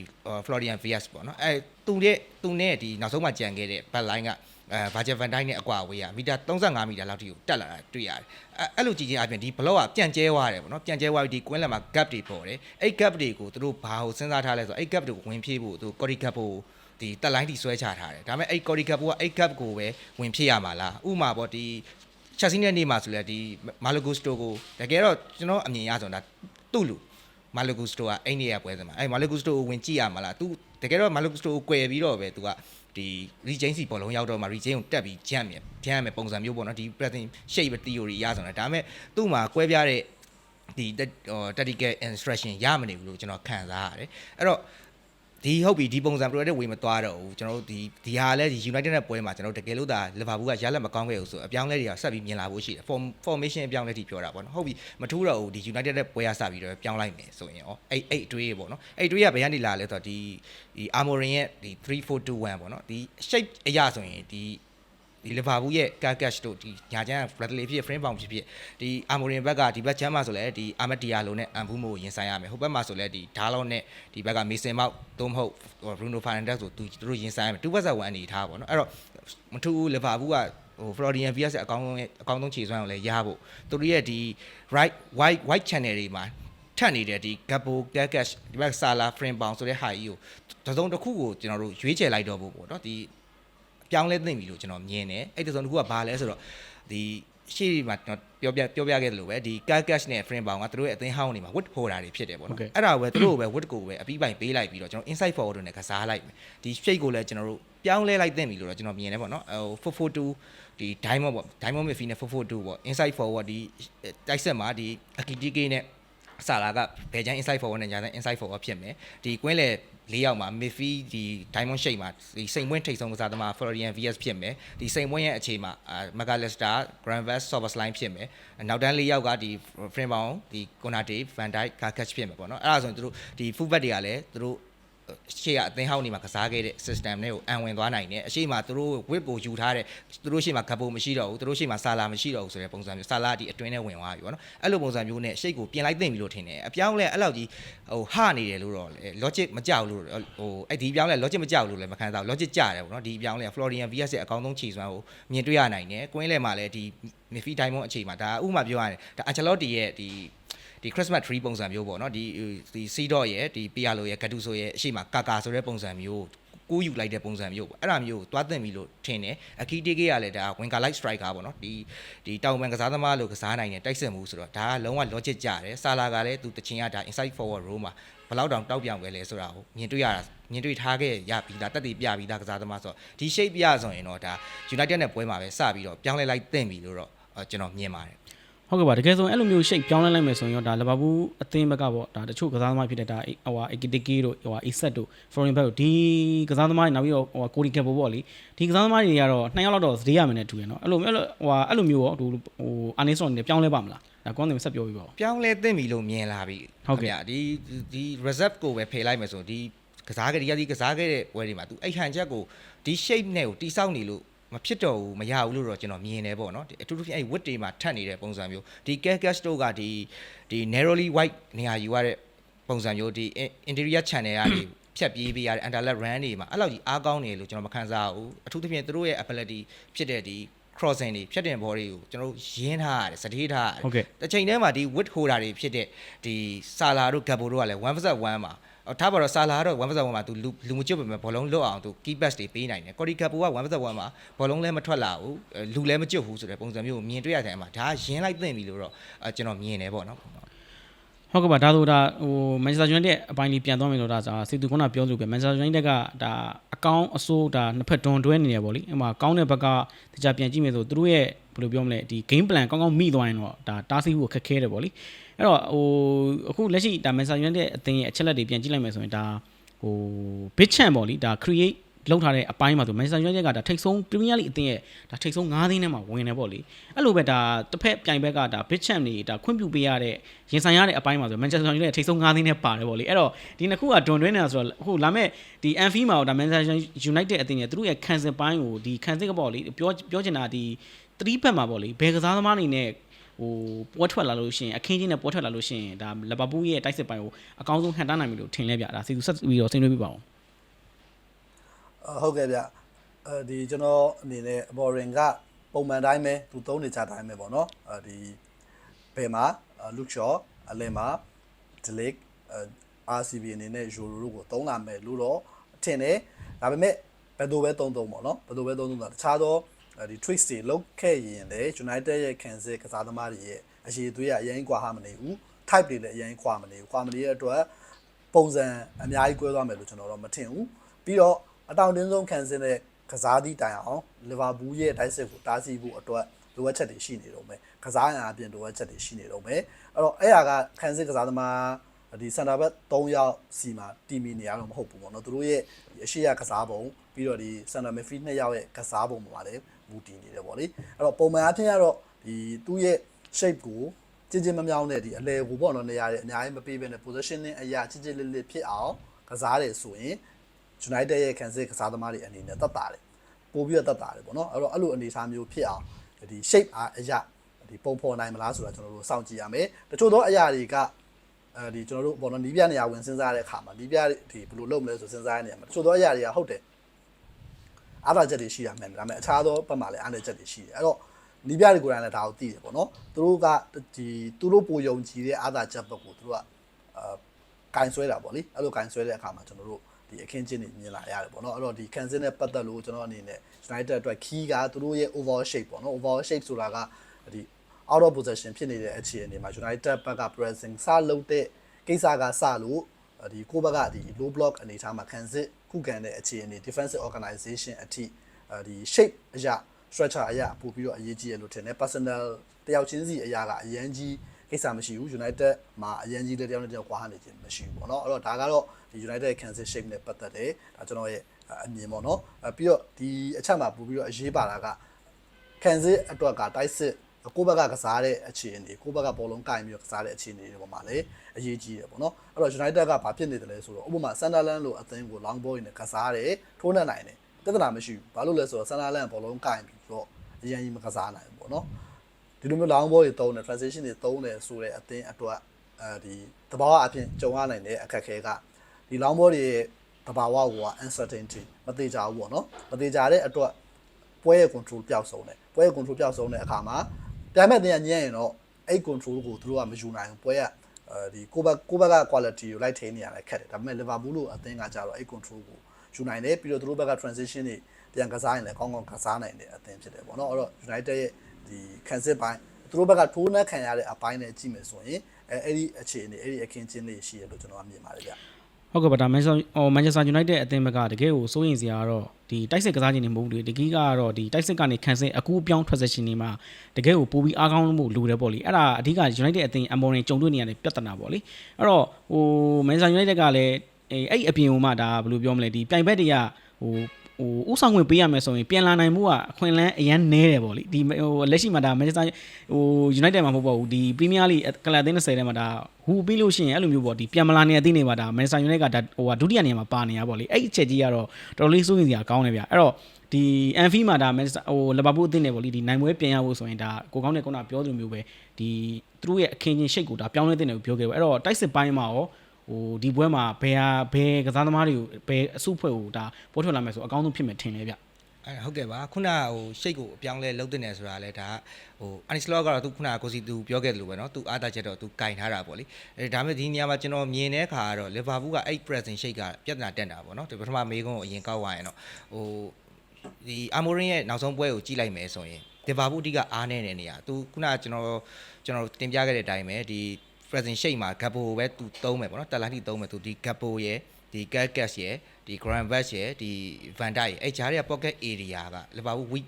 Florian Vias ပေါ့နော်အဲသူနဲ့သူနဲ့ဒီနောက်ဆုံးမှကြံခဲ့တဲ့ back line က အဲ Virgin van Dijk နဲ့အကွာအဝေးကမီတာ35မီတာလောက်ထိကိုတက်လာတာတွေ့ရတယ်အဲအဲ့လိုကြည့်ချင်းအပြင်ဒီ block ကပြန့်ကျဲသွားတယ်ပေါ့နော်ပြန့်ကျဲသွားပြီးဒီကွင်းလယ်မှာ gap တွေပေါ်တယ်အဲ့ gap တွေကိုသူတို့ဘာကိုစဉ်းစားထားလဲဆိုတော့အဲ့ gap တွေကိုဝင်ဖြည့်ဖို့သူ cody gap ကိုဒီတက်လိုင်းတီဆွဲချထားတယ်ဒါပေမဲ့အဲ့ cody gap ကအဲ့ gap ကိုပဲဝင်ဖြည့်ရမှာလားဥမာပေါ့ဒီချက်စီနဲ့နေမှာဆိုလဲဒီမာလိုဂူစတိုကိုတကယ်တော့ကျွန်တော်အမြင်ရဆိုတာသူ့လူမာလိုဂူစတိုကအဲ့နေရပွဲစမှာအဲ့မာလိုဂူစတိုကိုဝင်ကြည့်ရမှာလား तू တကယ်တော့မာလိုဂူစတိုကို꿰ပြီးတော့ပဲ तू က ဒီ regain စီဘောလုံးရောက်တော့မှ regain ကိုတက်ပြီးဂျမ်းမြန်ဂျမ်းမယ်ပုံစံမျိုးပေါ့နော်ဒီ present shape theory ရဆိုတာဒါပေမဲ့သူ့မှာ꿰ပြတဲ့ဒီ tactical instruction ရမနေဘူးလို့ကျွန်တော်ခံစားရတယ်အဲ့တော့ ဒီဟုတ်ပြီဒီပုံစံ project ဝေမသွားတော့ဘူးကျွန်တော်တို့ဒီဒီဟာလဲဒီ United နဲ့ပွဲမှာကျွန်တော်တို့တကယ်လို့ဒါလီဗာပူးကရလက်မကောင်းခဲ့ဘူးဆိုအပြောင်းလဲတွေကဆက်ပြီးမြင်လာဖို့ရှိတယ် form formation အပြောင်းလဲထိပြောတာပေါ့နော်ဟုတ်ပြီမထူးတော့ဘူးဒီ United နဲ့ပွဲရစပြီးတော့ပြောင်းလိုက်မယ်ဆိုရင်ရောအဲ့အဲ့အတွေးပေါ့နော်အဲ့အတွေးကဘယ်ကနေလာလဲဆိုတော့ဒီဒီ Amorin ရဲ့ဒီ3421ပေါ့နော်ဒီ shape အရာဆိုရင်ဒီ ဒီလီဗာပူးရဲ့ Carcass တို့ဒီညာချမ်း Bradley ဖြစ် frame bound ဖြစ်ဖြစ်ဒီ Amorim ဘက်ကဒီဘက်ချမ်းမှာဆိုလဲဒီ Ahmed Diallo နဲ့ Ambu Mo ကိုရင်ဆိုင်ရမယ်ဟိုဘက်မှာဆိုလဲဒီ Darlow နဲ့ဒီဘက်က Mason Mount သို့မဟုတ် Bruno Fernandes ဆိုသူတို့ရင်ဆိုင်ရမယ်တူဘက်ဆက်ဝန်အနေထားပါတော့အဲ့တော့မထူးလီဗာပူးကဟို Florian Villas ရဲ့အကောင်းဆုံးအကောင်းဆုံးခြေစွမ်းကိုလည်းရဖို့သူတို့ရဲ့ဒီ right white white channel တွေမှာထပ်နေတဲ့ဒီ Gabo Carcass ဒီဘက် Sala frame bound ဆိုတဲ့ဟာကြီးကိုတစ်စုံတစ်ခုကိုကျွန်တော်တို့ရွေးချယ်လိုက်တော့ဖို့ပေါ့နော်ဒီ ပြောင်းလဲသိမ့်ပြီလို့ကျွန်တော်မြင်တယ်အဲ့ဒီစုံတစ်ခုကဘာလဲဆိုတော့ဒီရှေ့မှာကျွန်တော်ပြောပြပြောပြခဲ့တယ်လို့ပဲဒီ Carcass နဲ့ frame bound ကသူတို့ရဲ့အသင်းဟောင်းနေမှာ wood holder တွေဖြစ်တယ်ပေါ့နော်အဲ့ဒါကိုပဲသူတို့ကိုပဲ wood ကိုပဲအပြီးပိုင်ပေးလိုက်ပြီးတော့ကျွန်တော် inside forward နဲ့ကစားလိုက်မယ်ဒီ shape ကိုလည်းကျွန်တော်တို့ပြောင်းလဲလိုက်သိမ့်ပြီလို့တော့ကျွန်တော်မြင်တယ်ပေါ့နော်ဟို442ဒီ diamond ပေါ့ diamond midfield နဲ့442ပေါ့ inside forward ဒီတိုက်ဆက်မှာဒီ akitike နဲ့ဆာလာကဘယ်ချမ်း inside forward နဲ့ညာတဲ့ inside forward ဖြစ်မယ်ဒီကွင်းလေ လေးယောက်မှာ midfield ဒီ diamond shape မှာဒီစိန်ဝင်းထိတ်ဆုံးကစားသမား Florian VS ဖြစ်မယ်ဒီစိန်ဝင်းရဲ့အခြေမှာ McAllister Granville Sobersline ဖြစ်မယ်နောက်တန်းလေးယောက်ကဒီ frame bound ဒီ Konate Van Dijk Carcass ဖြစ်မယ်ပေါ့နော်အဲ့ဒါဆိုရင်တို့ဒီ full back တွေကလည်းတို့ ရှေ့ကအသင်းဟောင်းနေမှာကစားခဲ့တဲ့ system တွေကိုအံဝင်သွားနိုင်တယ်အရှိမသူတို့ whip ကိုယူထားတဲ့သူတို့ရှေ့မှာကပ်ဖို့မရှိတော့ဘူးသူတို့ရှေ့မှာဆာလာမရှိတော့ဘူးဆိုတဲ့ပုံစံမျိုးဆာလာဒီအတွင်းထဲဝင်သွားပြီပေါ့နော်အဲ့လိုပုံစံမျိုးနဲ့ရှေ့ကိုပြင်လိုက်သိမ့်ပြီလို့ထင်တယ်အပြောင်းလဲအဲ့လောက်ကြီးဟိုဟနေတယ်လို့တော့ logic မကြောက်လို့ဟိုအဲ့ဒီပြောင်းလဲ logic မကြောက်လို့လည်းမခံစားဘူး logic ကြတယ်ပေါ့နော်ဒီပြောင်းလဲ Florian VS ရဲ့အကောင်းဆုံးခြေစွမ်းကိုမြင်တွေ့ရနိုင်တယ်ကွင်းလဲမှာလည်းဒီ midfield diamond အခြေမှာဒါဥပမာပြောရတယ်ဒါ Ancelotti ရဲ့ဒီ ဒီ Christmas tree ပုံစံမျိုးပေါ့နော်ဒီဒီ C dot ရဲ့ဒီ Pialo ရဲ့ Gattuso ရဲ့အရှိမကာကာဆိုတဲ့ပုံစံမျိုးကိုယူလိုက်တဲ့ပုံစံမျိုးပေါ့အဲ့ဒါမျိုးကိုသွားသိမ့်ပြီလို့ထင်တယ်အခီတေးကေးကလည်းဒါ winker light striker ပေါ့နော်ဒီဒီတောင်ပန်ကစားသမားလို့ကစားနိုင်တဲ့တိုက်စစ်မှုဆိုတော့ဒါကလုံးဝ logic ကြတယ်ဆာလာကလည်းသူတချင်ကဒါ inside forward row မှာဘယ်လောက်တောင်တောက်ပြောင်ခဲ့လဲဆိုတာကိုမြင်တွေ့ရတာမြင်တွေ့ထားခဲ့ရပြီးသားတက်တည်ပြပြီးသားကစားသမားဆိုတော့ဒီ shape ပြဆိုရင်တော့ဒါ United နဲ့ပွဲမှာပဲစပြီးတော့ပြောင်းလဲလိုက်သိမ့်ပြီလို့တော့ကျွန်တော်မြင်ပါတယ်
ဟုတ်ကဲ့ပါတကယ်ဆိုရင်အဲ့လိုမျိုး shape ပြောင်းလဲလိုက်မယ်ဆိုရင်ရောဒါလီဗာပူးအသင်းဘက်ကပေါ့ဒါတချို့ကစားသမားဖြစ်တဲ့ဒါဟိုဟာ Ekitike တို့ဟိုဟာ Isak တို့ Foreign back တို့ဒီကစားသမားတွေနောက်ပြီးတော့ဟိုဟာ Cody Gakpo ပေါ့လေဒီကစားသမားတွေကတော့နှစ်ယောက်လောက်တော့စတေးရမယ်နဲ့တူရယ်နော်အဲ့လိုအဲ့လိုဟိုဟာအဲ့လိုမျိုးရောဟိုဟိုအာနေစတော်နေပြောင်းလဲပါမလားဒါကောင်းတယ်ဆက်ပြောပြပါဦး
ပြောင်းလဲသိမ့်ပြီလို့မြင်လာပြီ
ဟုတ်ကဲ့
ဗျာဒီဒီ reserve ကိုပဲဖယ်လိုက်မယ်ဆိုဒီကစားကြရဒီကစားခဲ့တဲ့ပွဲတွေမှာ तू အဲ့ဟန်ချက်ကိုဒီ shape နဲ့ကိုတိစောက်နေလို့ မဖြစ်တော့ဘူးမရဘူးလို့တော့ကျွန်တော်မြင်တယ်ပေါ့နော်ဒီအထူးသဖြင့်အဲ့ wit တွေမှာထပ်နေတဲ့ပုံစံမျိုးဒီ Carcass တို့ကဒီဒီ narrowly white နေရာယူရတဲ့ပုံစံမျိုးဒီ interior channel ကနေဖြတ်ပြေးပေးရတဲ့ underlap run တွေမှာအဲ့လောက်ကြီးအားကောင်းနေလို့ကျွန်တော်မခံစားဘူးအထူးသဖြင့်သူတို့ရဲ့ ability ဖြစ်တဲ့ဒီ crossing တွေဖြတ်တင်ဘောတွေကိုကျွန်တော်တို့ရင်းထားရတယ်စတေးထားရတယ်
ဟုတ်ကဲ့
တစ်ချိန်တည်းမှာဒီ width holder တွေဖြစ်တဲ့ဒီဆာလာတို့ဂပ်ဘိုတို့ကလည်း1 vs 1မှာအော် ထားပါတော့ဆာလာကတော့1 vs 1မှာသူလူလူမကျွတ်ပဲဘောလုံးလွတ်အောင်သူ key pass တွေပေးနိုင်တယ်ကော်ဒီဂပ်ဘိုက1 vs 1မှာဘောလုံးလည်းမထွက်လာဘူးအဲလူလည်းမကျွတ်ဘူးဆိုတဲ့ပုံစံမျိုးကိုမြင်တွေ့ရတဲ့အမှာဒါကရင်းလိုက်သင့်ပြီလို့တော့အဲကျွန်တော်မြင်တယ်ပေါ့နော်
ဟုတ်ကဲ့ပါဒါဆိုဒါဟိုမန်ချက်စတာယူနိုက်တက်အပိုင်းလေးပြန်သွားမယ်လို့ဒါဆိုစီတူကပြောသလိုပဲမန်ချက်စတာယူနိုက်တက်ကဒါအကောင်းအဆိုးဒါနှစ်ဖက်တွန်တွဲနေရပေါ့လေအဲ့မှာကောင်းတဲ့ဘက်ကတခြားပြန်ကြည့်မယ်ဆိုသူတို့ရဲ့ဘယ်လိုပြောမလဲဒီ game plan ကောင်းကောင်းမိသွားရင်တော့ဒါတားဆီးဖို့ခက်ခဲတယ်ပေါ့လေ အဲ့တော့ဟိုအခုလက်ရှိဒါမန်ချက်ယူနိုက်တက်အသင်းရဲ့အချက်လက်တွေပြန်ကြည့်လိုက်မယ်ဆိုရင်ဒါဟို big champ ပေါ့လေဒါ create လောက်ထားတဲ့အပိုင်းမှာဆိုမန်ချက်ယူနိုက်တက်ကဒါထိတ်ဆုံးပရီးမီးယားလိအသင်းရဲ့ဒါထိတ်ဆုံး9သင်းထဲမှာဝင်နေပေါ့လေအဲ့လိုပဲဒါတစ်ဖက်ပြိုင်ဘက်ကဒါ big champ တွေဒါခွင့်ပြုပေးရတဲ့ရင်ဆိုင်ရတဲ့အပိုင်းမှာဆိုမန်ချက်စတာယူနိုက်တက်ထိတ်ဆုံး9သင်းထဲပါတယ်ပေါ့လေအဲ့တော့ဒီနှစ်ခုကဒွန်တွင်းနေတာဆိုတော့ဟိုလာမဲ့ဒီ Anfield မှာတော့ဒါမန်ချက်ယူနိုက်တက်အသင်းရဲ့သူတို့ရဲ့ခံစစ်ပိုင်းကိုဒီခံစစ်ကပေါ့လေပြောပြောချင်တာဒီ3ဘက်မှာပေါ့လေဘယ်ကစားသမားတွေနဲ့ ဟိုပွဲထွက်လာလို့ရှိရင်အခင်းချင်းနဲ့ပွဲထွက်လာလို့ရှိရင်ဒါလီဗာပူးရဲ့တိုက်စစ်ပိုင်းကိုအကောင်းဆုံးဟန်တားနိုင်ပြီလို့ထင်လဲဗျဒါစီသူဆက်ပြီးတော့ဆင်နွှဲပြပါအောင်
အဟုတ်ကဲ့ဗျအဲဒီကျွန်တော်အနေနဲ့ boring ကပုံမှန်တိုင်းပဲသူသုံးနေကြတိုင်းပဲပေါ့နော်အဲဒီဘယ်မှာ look shot အလယ်မှာ delete RCB အနေနဲ့ euro တို့ကိုသုံးလာမယ်လို့တော့ထင်တယ်ဒါပေမဲ့ဘယ်လိုပဲသုံးသုံးပေါ့နော်ဘယ်လိုပဲသုံးသုံးတာတခြားသော ဒီ tricks တွေလုပ်ခဲ့ရင်လည်း United ရဲ့ cancel ကစားသမားတွေရဲ့အရေးသွေးကအရင်ကွာဟာမနေဘူး type တွေလည်းအရင်ကွာမနေဘူးကွာမနေတဲ့အတွက်ပုံစံအများကြီးကွဲသွားမယ်လို့ကျွန်တော်တော့မထင်ဘူးပြီးတော့အတောင်တင်းဆုံး cancel တဲ့ကစားသည့်တိုင်အောင်လီဗာပူးရဲ့ dice ကိုတားဆီးဖို့အတွက်လိုအပ်ချက်တွေရှိနေတော့မယ်ကစားရအပြင်လိုအပ်ချက်တွေရှိနေတော့မယ်အဲ့တော့အဲ့ဟာက cancel ကစားသမားဒီ center back 3ယောက်စီမှာတီမီနေရတော့မဟုတ်ဘူးပေါ့နော်သူတို့ရဲ့အရှိရကစားပုံပြီးတော့ဒီ center midfield 2ယောက်ရဲ့ကစားပုံပေါ်မှာလည်း မူတည်နေတယ်ပေါ့လေအဲ့တော့ပုံမှန်အထင်ကတော့ဒီသူ့ရဲ့ shape ကိုကြင်ကြင်မမြောင်းတဲ့ဒီအလဲကိုပေါ့နော်နေရာတွေအများကြီးမပေးဘဲနဲ့ positioning အရာချစ်ချစ်လစ်လစ်ဖြစ်အောင်ကစားတယ်ဆိုရင် United ရဲ့ cancel ကစားသမားတွေအနေနဲ့တတ်တာတယ်ပို့ပြီးတော့တက်တာတယ်ပေါ့နော်အဲ့တော့အဲ့လိုအနေအထားမျိုးဖြစ်အောင်ဒီ shape အားအရာဒီပုံဖော်နိုင်မလားဆိုတာကျွန်တော်တို့စောင့်ကြည့်ရမယ်တချို့သောအရာတွေကအဲဒီကျွန်တော်တို့ဘောနော်နီးပြနေရာဝင်စဉ်းစားတဲ့အခါမှာနီးပြဒီဘယ်လိုလုပ်မလဲဆိုစဉ်းစားရနေရမှာတချို့သောအရာတွေကဟုတ်တယ် အားသာချက်တွေရှိရမယ်ဒါပေမဲ့အခြားသောဘက်မှာလည်းအားနည်းချက်တွေရှိတယ်အဲ့တော့နီးပြတွေကိုယ်တိုင်လည်းဒါကိုသိတယ်ပေါ့နော်သူတို့ကဒီသူတို့ပိုယုံကြည်တဲ့အားသာချက်ဘက်ကိုသူတို့ကအာကင်ဆွဲတာပေါ့လေအဲ့လိုကင်ဆွဲတဲ့အခါမှာကျွန်တော်တို့ဒီအခင်းချင်းတွေမြင်လာရတယ်ပေါ့နော်အဲ့တော့ဒီ cancel နဲ့ပတ်သက်လို့ကျွန်တော်အနေနဲ့ United အတွက် key ကသူတို့ရဲ့ overall shape ပေါ့နော် overall shape ဆိုတာကဒီ out of possession ဖြစ်နေတဲ့အခြေအနေမှာ United ဘက်က pressing စလုပ်တဲ့ကိစ္စကစလို့ ဒီကိုဘက်ကဒီ low block အနေထားမှာ cancel ခုခံတဲ့အခြေအနေ defensive organization အထိဒီ shape အရာ structure အရာပို့ပြီးတော့အရေးကြီးရလို့ထင်တယ် personal တယောက်ချင်းစီအရာကအရန်ကြီးကိစ္စမရှိဘူး United မှာအရန်ကြီးတဲ့တယောက်နဲ့တယောက်ကွာဟနေခြင်းမရှိဘူးပေါ့နော်အဲ့တော့ဒါကတော့ဒီ United cancel shape နဲ့ပတ်သက်တယ်ဒါကျွန်တော်ရဲ့အမြင်ပေါ့နော်အဲပြီးတော့ဒီအချက်မှာပို့ပြီးတော့အရေးပါတာကကန်စစ်အတွက်ကတိုက်စစ် ကိုယ့်ဘက်ကကစားတဲ့အခြေအနေကိုယ့်ဘက်ကဘောလုံးကင်ပြီးတော့ကစားတဲ့အခြေအနေတွေပေါ်မှာလည်းအရေးကြီးတယ်ပေါ့နော်အဲ့တော့ United ကဘာဖြစ်နေတယ်လဲဆိုတော့ဥပမာ Sunderland လိုအသင်းကို long ball နဲ့ကစားတယ်ထိုးနှက်နိုင်တယ်ပြဿနာမရှိဘူးဘာလို့လဲဆိုတော့ Sunderland ဘောလုံးကင်ပြီးတော့အရင်ကြီးမကစားနိုင်ဘူးပေါ့နော်ဒီလိုမျိုး long ball တွေတုံးတယ် transition တွေတုံးတယ်ဆိုတဲ့အသင်းအတွက်အဲဒီတဘာဝအဖြစ်ကြုံရနိုင်တဲ့အခက်အခဲကဒီ long ball တွေရဲ့တဘာဝကိုက uncertainty မသေးကြဘူးပေါ့နော်မသေးကြတဲ့အတွက်ပွဲရဲ့ control ပျောက်ဆုံးတယ်ပွဲရဲ့ control ပျောက်ဆုံးတဲ့အခါမှာ ပြိုင်မဲ့တင်ကညံ့ရင်တော့အဲ့ control ကိုသူတို့ကမယူနိုင်ဘူးပွဲကအဲဒီကိုဘက်ကိုဘက်က quality ကိုလိုက်ထိန်းနေရတယ်ခက်တယ်ဒါပေမဲ့ Liverpool လို့အသင်းကကြတော့အဲ့ control ကိုယူနိုင်တယ်ပြီးတော့သူတို့ဘက်က transition တွေပြန်ကစားရင်လည်းကောင်းကောင်းကစားနိုင်တဲ့အသင်းဖြစ်တယ်ပေါ့နော်အဲ့တော့ United ရဲ့ဒီ cancel ပိုင်းသူတို့ဘက်ကထိုးနှက်ခံရတဲ့အပိုင်းနဲ့ကြည့်မယ်ဆိုရင်အဲအဲ့ဒီအခြေအနေအဲ့ဒီအခင်းချင်းလေးရှိရလို့ကျွန်တော်ကမြင်ပါတယ်ဗျ
ဟုတ်ကဲ့ပါဒါမန်ချက်ဟိုမန်ချက်စတာယူနိုက်တက်အသင်းဘက်ကတကယ်ကိုစိုးရင်စရာကတော့ဒီတိုက်စစ်ကစားခြင်းတွေမဟုတ်ဘူးလေတကယ်ကတော့ဒီတိုက်စစ်ကနေခံစစ်အကူအပြောင်း transition တွေမှာတကယ်ကိုပိုပြီးအားကောင်းလို့လိုတယ်ပေါ့လေအဲ့ဒါအဓိကယူနိုက်တက်အသင်းအမော်ရင်ကြုံတွေ့နေရတဲ့ပြဿနာပေါ့လေအဲ့တော့ဟိုမန်ချက်ယူနိုက်တက်ကလည်းအဲ့အဲ့အပြင်ဟိုမှဒါဘယ်လိုပြောမလဲဒီပြိုင်ဘက်တွေကဟို ဟိုဥဆောင်ဝင်ပေးရမယ်ဆိုရင်ပြန်လာနိုင်မှုကအခွင့်အလန်းအရန်နဲတယ်ပေါ့လေဒီဟိုလက်ရှိမှာဒါမန်ချက်စတာဟိုယူနိုက်တက်မှာမဟုတ်ပါဘူးဒီပရီးမီးယားလိကလပ်အသင်း30ထဲမှာဒါဟူပြီးလို့ရှိရင်အဲ့လိုမျိုးပေါ့ဒီပြန်မလာနေတဲ့အသင်းတွေမှာဒါမန်ချက်ယူနိုက်ကဒါဟိုဟာဒုတိယနေရာမှာပါနေရပါပေါ့လေအဲ့အချက်ကြီးကတော့တော်တော်လေးစိုးရင်စရာကောင်းတယ်ဗျအဲ့တော့ဒီအန်ဖီမှာဒါမန်ဟိုလီဗာပူးအသင်းတွေပေါ့လေဒီနိုင်ပွဲပြန်ရဖို့ဆိုရင်ဒါကိုကောင်းတဲ့ကုန်းကပြောသလိုမျိုးပဲဒီသူတို့ရဲ့အခင်းချင်းရှိတ်ကိုဒါပြောင်းလဲတဲ့တယ်ကိုပြောခဲ့ပဲအဲ့တော့တိုက်စစ်ပိုင်းမှာရော ဟိုဒီပွဲမှာဘယ်ဟာဘယ်ကစားသမားတွေကိုဘယ်အစုဖွဲ့ကိုဒါပေါ်ထွက်လာမယ်ဆိုအကောင်းဆုံးဖြစ်မယ်ထင်တယ်ဗျ
အဲဟုတ်ကဲ့ပါခုနကဟိုရှိတ်ကိုအပြောင်းလဲလုပ်တင်တယ်ဆိုတာလဲဒါဟိုအနီစလော့ကတော့သူခုနကကိုစီသူပြောခဲ့တယ်လို့ပဲเนาะသူအားတာချက်တော့သူကင်ထားတာပေါ့လေအဲဒါပေမဲ့ဒီနေရာမှာကျွန်တော်မြင်တဲ့အခါကတော့လီဗာပူးကအဲ့ present ရှိတ်ကပြဿနာတက်တာပေါ့เนาะဒီပထမမေးခွန်းကိုအရင်ကောက်သွားရင်တော့ဟိုဒီအာမိုရင်ရဲ့နောက်ဆုံးပွဲကိုကြည့်လိုက်မယ်ဆိုရင်လီဗာပူးအဓိကအားနေတဲ့နေရာသူခုနကကျွန်တော်ကျွန်တော်တင်ပြခဲ့တဲ့အတိုင်းပဲဒီ present shape မှာ gap ပဲသူသုံးမယ်ပေါ့နော်တက်လာထိသုံးမယ်သူဒီ gap ရဲ့ဒီ Calcas ရဲ့ဒီ Grand Bash ရဲ့ဒီ Van Dijk ရဲ့အဲ့ဂျားတွေက pocket area က Liverpool weak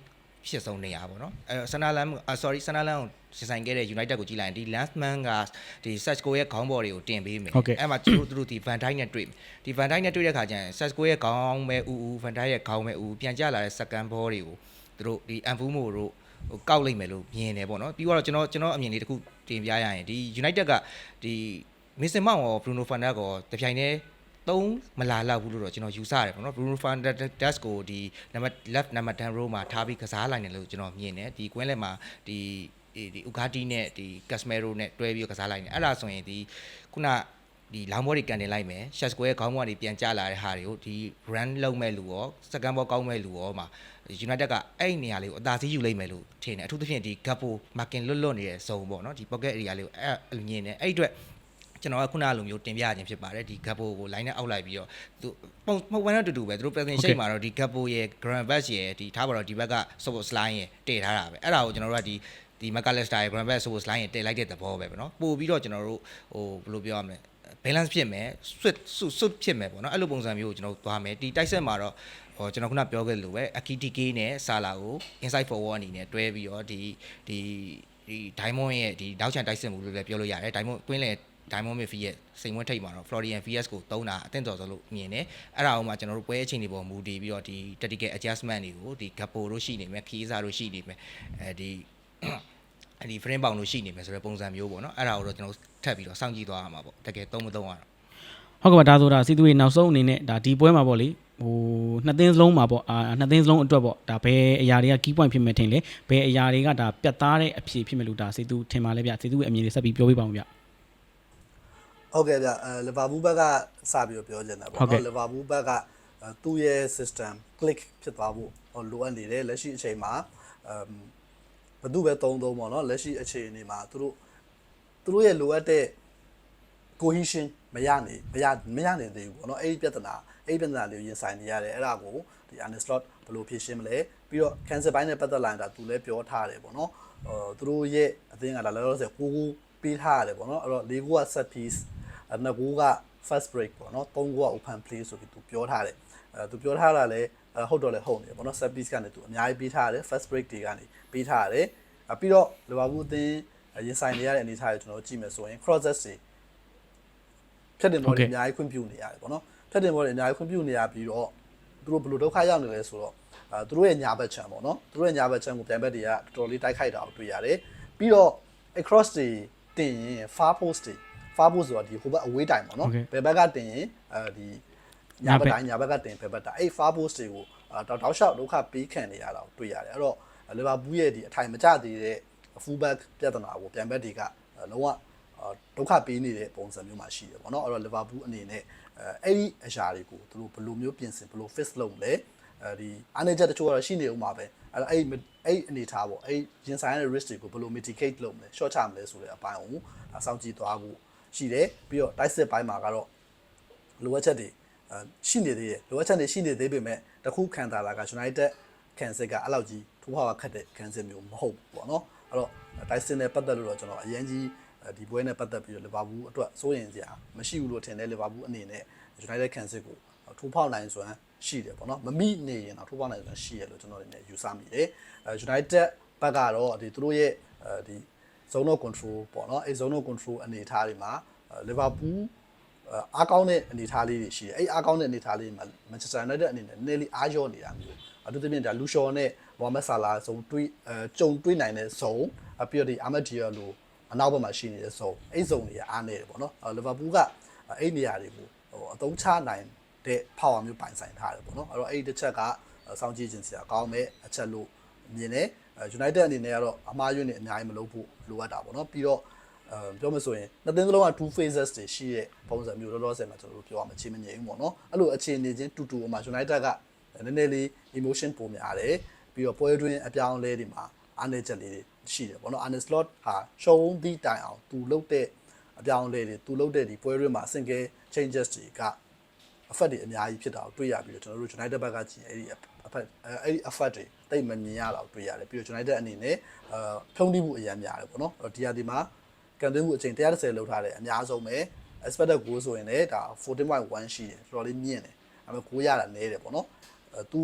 ဖြစ်ဆုံးနေရပါတော့အဲဆနာလန် sorry ဆနာလန်ကိုရှင်ဆိုင်ခဲ့တဲ့ United ကိုကြည့်လိုက်ရင်ဒီ Landsman ကဒီ Sachko ရဲ့ခေါင်းပေါ်တွေကိုတင်ပေးမယ်အဲ့မှာသူတို့သူတို့ဒီ Van Dijk နဲ့တွေ့မယ်ဒီ Van Dijk နဲ့တွေ့တဲ့ခါကျရင် Sachko ရဲ့ခေါင်းပဲဦးဦး Van Dijk ရဲ့ခေါင်းပဲဦးပြန်ကျလာတဲ့ second ball တွေကိုသူတို့ဒီ Anfumo တို့ဟိုကောက်လိုက်မယ်လို့မြင်တယ်ပေါ့နော်ပြီးတော့ကျွန်တော်ကျွန်တော်အမြင်လေးတစ်ခု တင်ပြရရင်ဒီ United ကဒီမစ်စင်မောင်ရော Bruno Fernandes ကိုတပြိုင်တည်းသုံးမလာလောက်ဘူးလို့တော့ကျွန်တော်ယူဆရတယ်ပေါ့နော် Bruno Fernandes ကိုဒီ number left number 10 row မှာထားပြီးကစားလိုက်တယ်လို့ကျွန်တော်မြင်တယ်ဒီကွင်းလက်မှာဒီဒီ Ugati နဲ့ဒီ Casemiro နဲ့တွဲပြီးကစားလိုက်တယ်အဲ့ဒါဆိုရင်ဒီခုန ဒီလောင်းဘောတွေကန်တင်လိုက်မယ်ရှက်စကွဲခေါင်းဘောတွေပြန်ကျလာတဲ့ဟာတွေကိုဒီ run လုံးမဲ့လူရောစကန်ဘောကောင်းမဲ့လူရောမှာ United ကအဲ့နေရာလေးကိုအသာစီးယူလိုက်မယ်လို့ထင်တယ်အထူးသဖြင့်ဒီ Gapo Markin လွတ်လွတ်နေတဲ့ဇုံပေါ့နော်ဒီ pocket area လေးကိုအဲ့အလိုမြင်တယ်အဲ့အတွက်ကျွန်တော်ကခုနလိုမျိုးတင်ပြခြင်းဖြစ်ပါတယ်ဒီ Gapo ကို line နဲ့အောက်လိုက်ပြီးတော့သူပုံပုံမှန်တော့တူတူပဲသူတို့ present shape မှာတော့ဒီ Gapo ရဲ့ Grand Bash ရဲ့ဒီထားပါတော့ဒီဘက်က support line ရဲ့တည်ထားတာပဲအဲ့ဒါကိုကျွန်တော်တို့ကဒီဒီ McAllister ရဲ့ Grand Bash support line ရဲ့တည်လိုက်တဲ့သဘောပဲပေါ့နော်ပို့ပြီးတော့ကျွန်တော်တို့ဟိုဘယ်လိုပြောရမလဲ balance ဖြစ်မယ် switch ဆွတ်ဖြစ်မယ်ပေါ့နော်အဲ့လိုပုံစံမျိုးကိုကျွန်တော်သွားမယ်ဒီတိုက်ဆက်မှာတော့ဟိုကျွန်တော်ခုနပြောခဲ့လို့ပဲအကီတီကေးနဲ့ဆာလာကို inside forward အနေနဲ့တွဲပြီးတော့ဒီဒီဒီ diamond ရဲ့ဒီနောက်ချန်တိုက်ဆက်မှုလို့လည်းပြောလို့ရတယ် diamond တွင်းလေ diamond midfield ရဲ့စိန်ဝန်းထိပ်မှာတော့ Florian VS ကိုတုံးတာအသင့်တော်ဆိုလို့မြင်တယ်အဲ့ဒါအောင်မှကျွန်တော်တို့ပွဲအချိန်တွေပေါ်မူတည်ပြီးတော့ဒီ tactical adjustment တွေကိုဒီ gapo တို့ရှိနေမယ်ခီးစားတို့ရှိနေမယ်အဲဒီ အဲ့ဒီ frame ပေါင်လို့ရှိနေမယ်ဆိုတဲ့ပုံစံမျိုးပေါ့နော်အဲ့ဒါကိုတော့ကျွန်တော်ထပ်ပြီးတော့စောင့်ကြည့်သွားရမှာပေါ့တကယ်သုံးမသုံးရတော့
ဟုတ်ကဲ့ပါဒါဆိုတာစီသူရဲ့နောက်ဆုံးအနေနဲ့ဒါဒီပွဲမှာပေါ့လေဟဟိုနှစ်သင်းစလုံးမှာပေါ့အာနှစ်သင်းစလုံးအတွက်ပေါ့ဒါဘယ်အရာတွေက key point ဖြစ်မယ်ထင်လဲဘယ်အရာတွေကဒါပြတ်သားတဲ့အဖြေဖြစ်မယ်လို့ဒါစေသူထင်ပါလဲဗျစေသူရဲ့အမြင်လေးဆက်ပြီးပြောပြပါဦးဗျ
ဟုတ်ကဲ့ဗျအဲလီဗာပူးဘက်ကစပြီးတော့ပြောချင်တာပေါ့
ဟုတ်ကဲ့
နော်လီဗာပူးဘက်ကအဲသူ့ရဲ့ system click ဖြစ်သွားဖို့ဟိုလိုအပ်နေတယ်လက်ရှိအချိန်မှာအမ် ဘယ်သူပဲသုံးသုံးပေါ့နော်လက်ရှိအခြေအနေမှာသူတို့သူတို့ရဲ့လိုအပ်တဲ့ cohesion မရနေမရမရနေသေးဘူးပေါ့နော်အဲ့ဒီပြဿနာအဲ့ဒီပြဿနာလေးကိုရင်ဆိုင်နေရတယ်အဲ့ဒါကိုဒီ Arne slot ဘယ်လိုဖြေရှင်းမလဲပြီးတော့ cancel ဘိုင်းနဲ့ပတ်သက်လာရင်ဒါသူလည်းပြောထားတယ်ပေါ့နော်ဟိုသူတို့ရဲ့အသင်းကဒါလည်းတော့ဆိုကိုကိုပေးထားရတယ်ပေါ့နော်အဲ့တော့လေးကိုက set piece အဲ့နှစ်ကိုက first break ပေါ့နော်သုံးကိုက open play ဆိုပြီးသူပြောထားတယ်အဲသူပြောထားတာလည်းအဲ ဟုတ်တော့လည်းဟုတ်နေပေါ့နော် set piece ကနေသူအများကြီးပေးထားရတယ် first break တွေကနေပေးထားရတယ်အပြီးတော့လီဗာပူးအသင်းရင်ဆိုင်နေရတဲ့အနေအထားကိုကျွန်တော်ကြည့်မယ်ဆိုရင် crosses တွေဖြတ်တင်ဘောတွေအများကြီးခွင့်ပြုနေရတယ်ပေါ့နော်ဖြတ်တင်ဘောတွေအများကြီးခွင့်ပြုနေရပြီးတော့သူတို့ဘယ်လိုဒုက္ခရောက်နေလဲဆိုတော့အဲသူတို့ရဲ့ညာဘက်ချံပေါ့နော်သူတို့ရဲ့ညာဘက်ချံကိုပြန်ဘက်တွေကတော်တော်လေးတိုက်ခိုက်တာကိုတွေ့ရတယ်ပြီးတော့ across တွေတင်ရင် far post တွေ far post ဆိုတာဒီဟိုဘက်အဝေးတိုင်ပေါ့နော်ဘယ်ဘက်ကတင်ရင်အဲဒီ ညာဘက်တိုင်းညာဘက်ကတင်ဘယ်ဘက်တိုင်းအဲ့ far post တွေကိုတောက်တောက်လျှောက်ဒုက္ခပေးခံနေရတာကိုတွေ့ရတယ်အဲ့တော့လီဗာပူးရဲ့ဒီအထိုင်မကျသေးတဲ့ full back ပြဿနာကိုပြန်ဘက်တွေကလုံးဝအာဒုက္ခပေးနေတဲ့ပုံစံမျိုးမှာရှိတယ်ပေါ့နော်အဲ့တော့လီဗာပူးအနေနဲ့အဲအဲ့ဒီအရာတွေကိုသူတို့ဘယ်လိုမျိုးပြင်ဆင်ဘယ်လို fix လုပ်မလဲအဲဒီအားနေချက်တချို့ကတော့ရှိနေဦးမှာပဲအဲ့တော့အဲ့ဒီအဲ့ဒီအနေထားပေါ့အဲ့ဒီရင်ဆိုင်ရတဲ့ risk တွေကိုဘယ်လို mitigate လုပ်မလဲ short ချမလဲဆိုတဲ့အပိုင်းကိုဒါစောင့်ကြည့်သွားဖို့ရှိတယ်ပြီးတော့ dice ပိုင်းမှာကတော့လိုအပ်ချက်တွေအဲ ရှိနေသေးတယ်လိုအပ်ချက်တွေရှိနေသေးပေမဲ့တခုခံတာလာက United ကန်စစ်ကအဲ့လောက်ကြီးထိုးဖောက်ခတ်တဲ့ကန်စစ်မျိုးမဟုတ်ဘူးပေါ့နော်အဲ့တော့ Dyson နဲ့ပတ်သက်လို့တော့ကျွန်တော်အရင်ကြီးဒီပွဲနဲ့ပတ်သက်ပြီးတော့လီဗာပူးအတွက်စိုးရင်စရာမရှိဘူးလို့ထင်တယ်လီဗာပူးအနေနဲ့ United ကန်စစ်ကိုထိုးဖောက်နိုင်စွမ်းရှိတယ်ပေါ့နော်မမိနေရင်တော့ထိုးဖောက်နိုင်စွမ်းရှိရလို့ကျွန်တော်အနေနဲ့ယူဆမိတယ်အဲ United ဘက်ကတော့ဒီသူတို့ရဲ့အဲဒီ zone of control ပေါ့နော်အဲ zone of control အနေအထားတွေမှာလီဗာပူး အားကောင်းတဲ့အနေအထားလေးတွေရှိတယ်အဲ့အားကောင်းတဲ့အနေအထားလေးမှာ Manchester United အနေနဲ့နည်းနည်းလေးအားရောနေတာမျိုးအထူးသဖြင့်ဒါလူရှော်နဲ့မိုဟာမက်ဆာလာစုံတွေးအဲကြုံတွေးနိုင်တဲ့ဇုံအပြီးတော့ဒီအာမက်ဒီယာလိုအနောက်ဘက်မှာရှိနေတဲ့ဇုံအဲ့ဇုံတွေကအားနေတယ်ပေါ့နော်လီဗာပူးကအဲ့နေရာတွေကိုဟိုအသုံးချနိုင်တဲ့ power မျိုးပိုင်ဆိုင်ထားတယ်ပေါ့နော်အဲ့တော့အဲ့ဒီတစ်ချက်ကစောင့်ကြည့်ခြင်းစရာကောင်းမဲ့အချက်လို့မြင်တယ် United အနေနဲ့ကတော့အမှားယွင်းနေအများကြီးမလုပ်ဖို့လိုအပ်တာပေါ့နော်ပြီးတော့အဲ ပြောမဆိုရင်နှစ်သင်းစလုံးက2 phases တွေရှိတဲ့ပုံစံမျိုးလောလောဆယ်မှာကျွန်တော်တို့ပြောရမှာချင်းမငြိမ်ဘူးပေါ့နော်အဲ့လိုအခြေအနေချင်းတူတူမှာ United ကနည်းနည်းလေး emotion ပုံများတယ်ပြီးတော့ပွဲတွင်းအပြောင်းအလဲတွေမှာအားနည်းချက်လေးတွေရှိတယ်ပေါ့နော် Arne Slot ဟာရှုံးပြီးတိုင်အောင်သူလုပ်တဲ့အပြောင်းအလဲတွေသူလုပ်တဲ့ဒီပွဲတွင်းမှာ single changes တွေကအဖက်တွေအများကြီးဖြစ်တာကိုတွေ့ရပြီးတော့ကျွန်တော်တို့ United ဘက်ကကြည့်အဲ့ဒီအဖက်အဲ့ဒီအဖက်တွေတိတ်မမြင်ရတော့တွေ့ရတယ်ပြီးတော့ United အနေနဲ့အဲဖြုံးတိမှုအများများတယ်ပေါ့နော်အဲ့တော့ဒီဟာဒီမှာ ကန်သွင်းမှုအချိန်130လောက်ထားတယ်အများဆုံးပဲ expected goal ဆိုရင်လည်းဒါ14.1ရှိတယ်တော်တော်လေးမြင့်တယ်ဒါပေမဲ့ goal ရတာနည်းတယ်ပေါ့နော်အဲသူ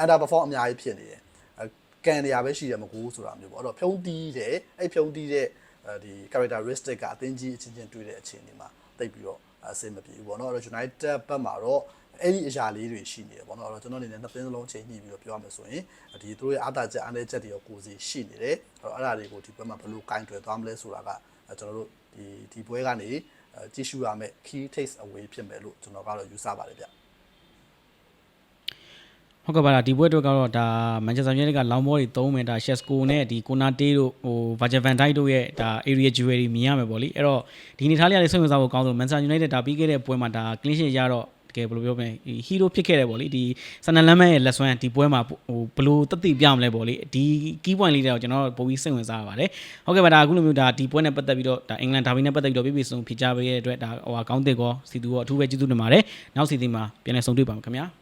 under perform အများကြီးဖြစ်နေတယ်အဲကန်နေရပဲရှိတယ်မ goal ဆိုတာမျိုးပေါ့အဲ့တော့ဖြုံးတီးတယ်အဲ့ဖြုံးတီးတဲ့အဲဒီ characteristic ကအသင်းကြီးအချင်းချင်းတွေ့တဲ့အချိန်ဒီမှာတိတ်ပြီးတော့အဆင်မပြေဘူးပေါ့နော်အဲ့တော့ United ဘက်မှာတော့အဲ့ဒီအရာလေးတွေရှိနေတယ်ပေါ့နော်အဲ့တော့ကျွန်တော်အနေနဲ့နှစ်သင်းစလုံးချိန်ညှိပြီးတော့ပြောရမယ်ဆိုရင်ဒီသူတို့ရဲ့အားသာချက်အားနည်းချက်တွေရောကိုယ်စီရှိနေတယ်အဲ့တော့အဲ့ဒါတွေကိုဒီဘက်မှာဘယ်လိုကင်တွယ်သွားမလဲဆိုတာကအဲ ကျွန်တော်တို့ဒီဒီပွဲကနေအဲကြည့်ရှုရမယ့် key takes away ဖြစ်မယ်လို့ကျွန်တော်ကတော့ယူဆပါတယ်ဗျ
ဟုတ်ကဲ့ပါလားဒီပွဲအတွက်ကတော့ဒါမန်ချက်စတာယူနိုက်တက်ကလောင်ဘောတွေသုံးမယ်ဒါရှက်စကိုနဲ့ဒီကိုနာတေးတို့ဟိုဗာဂျယ်ဗန်ဒိုက်တို့ရဲ့ဒါ area jewelry မြင်ရမယ်ပေါ့လေအဲ့တော့ဒီနေသားလေးကလည်းစိတ်ဝင်စားဖို့ကောင်းဆုံးမန်ချက်ယူနိုက်တက်ဒါပြီးခဲ့တဲ့ပွဲမှာဒါ clean sheet ရတော့ တကယ်ဘယ်လိုပြောမလဲဒီ hero ဖြစ်ခဲ့တယ်ပေါ့လေဒီဆန်နလမ်းမရဲ့လက်စွမ်းဒီပွဲမှာဟိုဘယ်လိုတသိပြမလဲပေါ့လေဒီ key point လေးတွေကိုကျွန်တော်တို့ပုံပြီးစိတ်ဝင်စားရပါတယ်ဟုတ်ကဲ့ပါဒါအခုလိုမျိုးဒါဒီပွဲနဲ့ပတ်သက်ပြီးတော့ဒါအင်္ဂလန်ဒါဘီနဲ့ပတ်သက်ပြီးတော့ပြပြဆုံးဖိချပေးရတဲ့အတွက်ဒါဟိုကောင်းတဲ့ကောစီတူရောအထူးပဲကျေးဇူးတင်ပါတယ်နောက်စီစဉ်မှာပြန်လည်ဆုံတွေ့ပါမယ်ခင်ဗျာ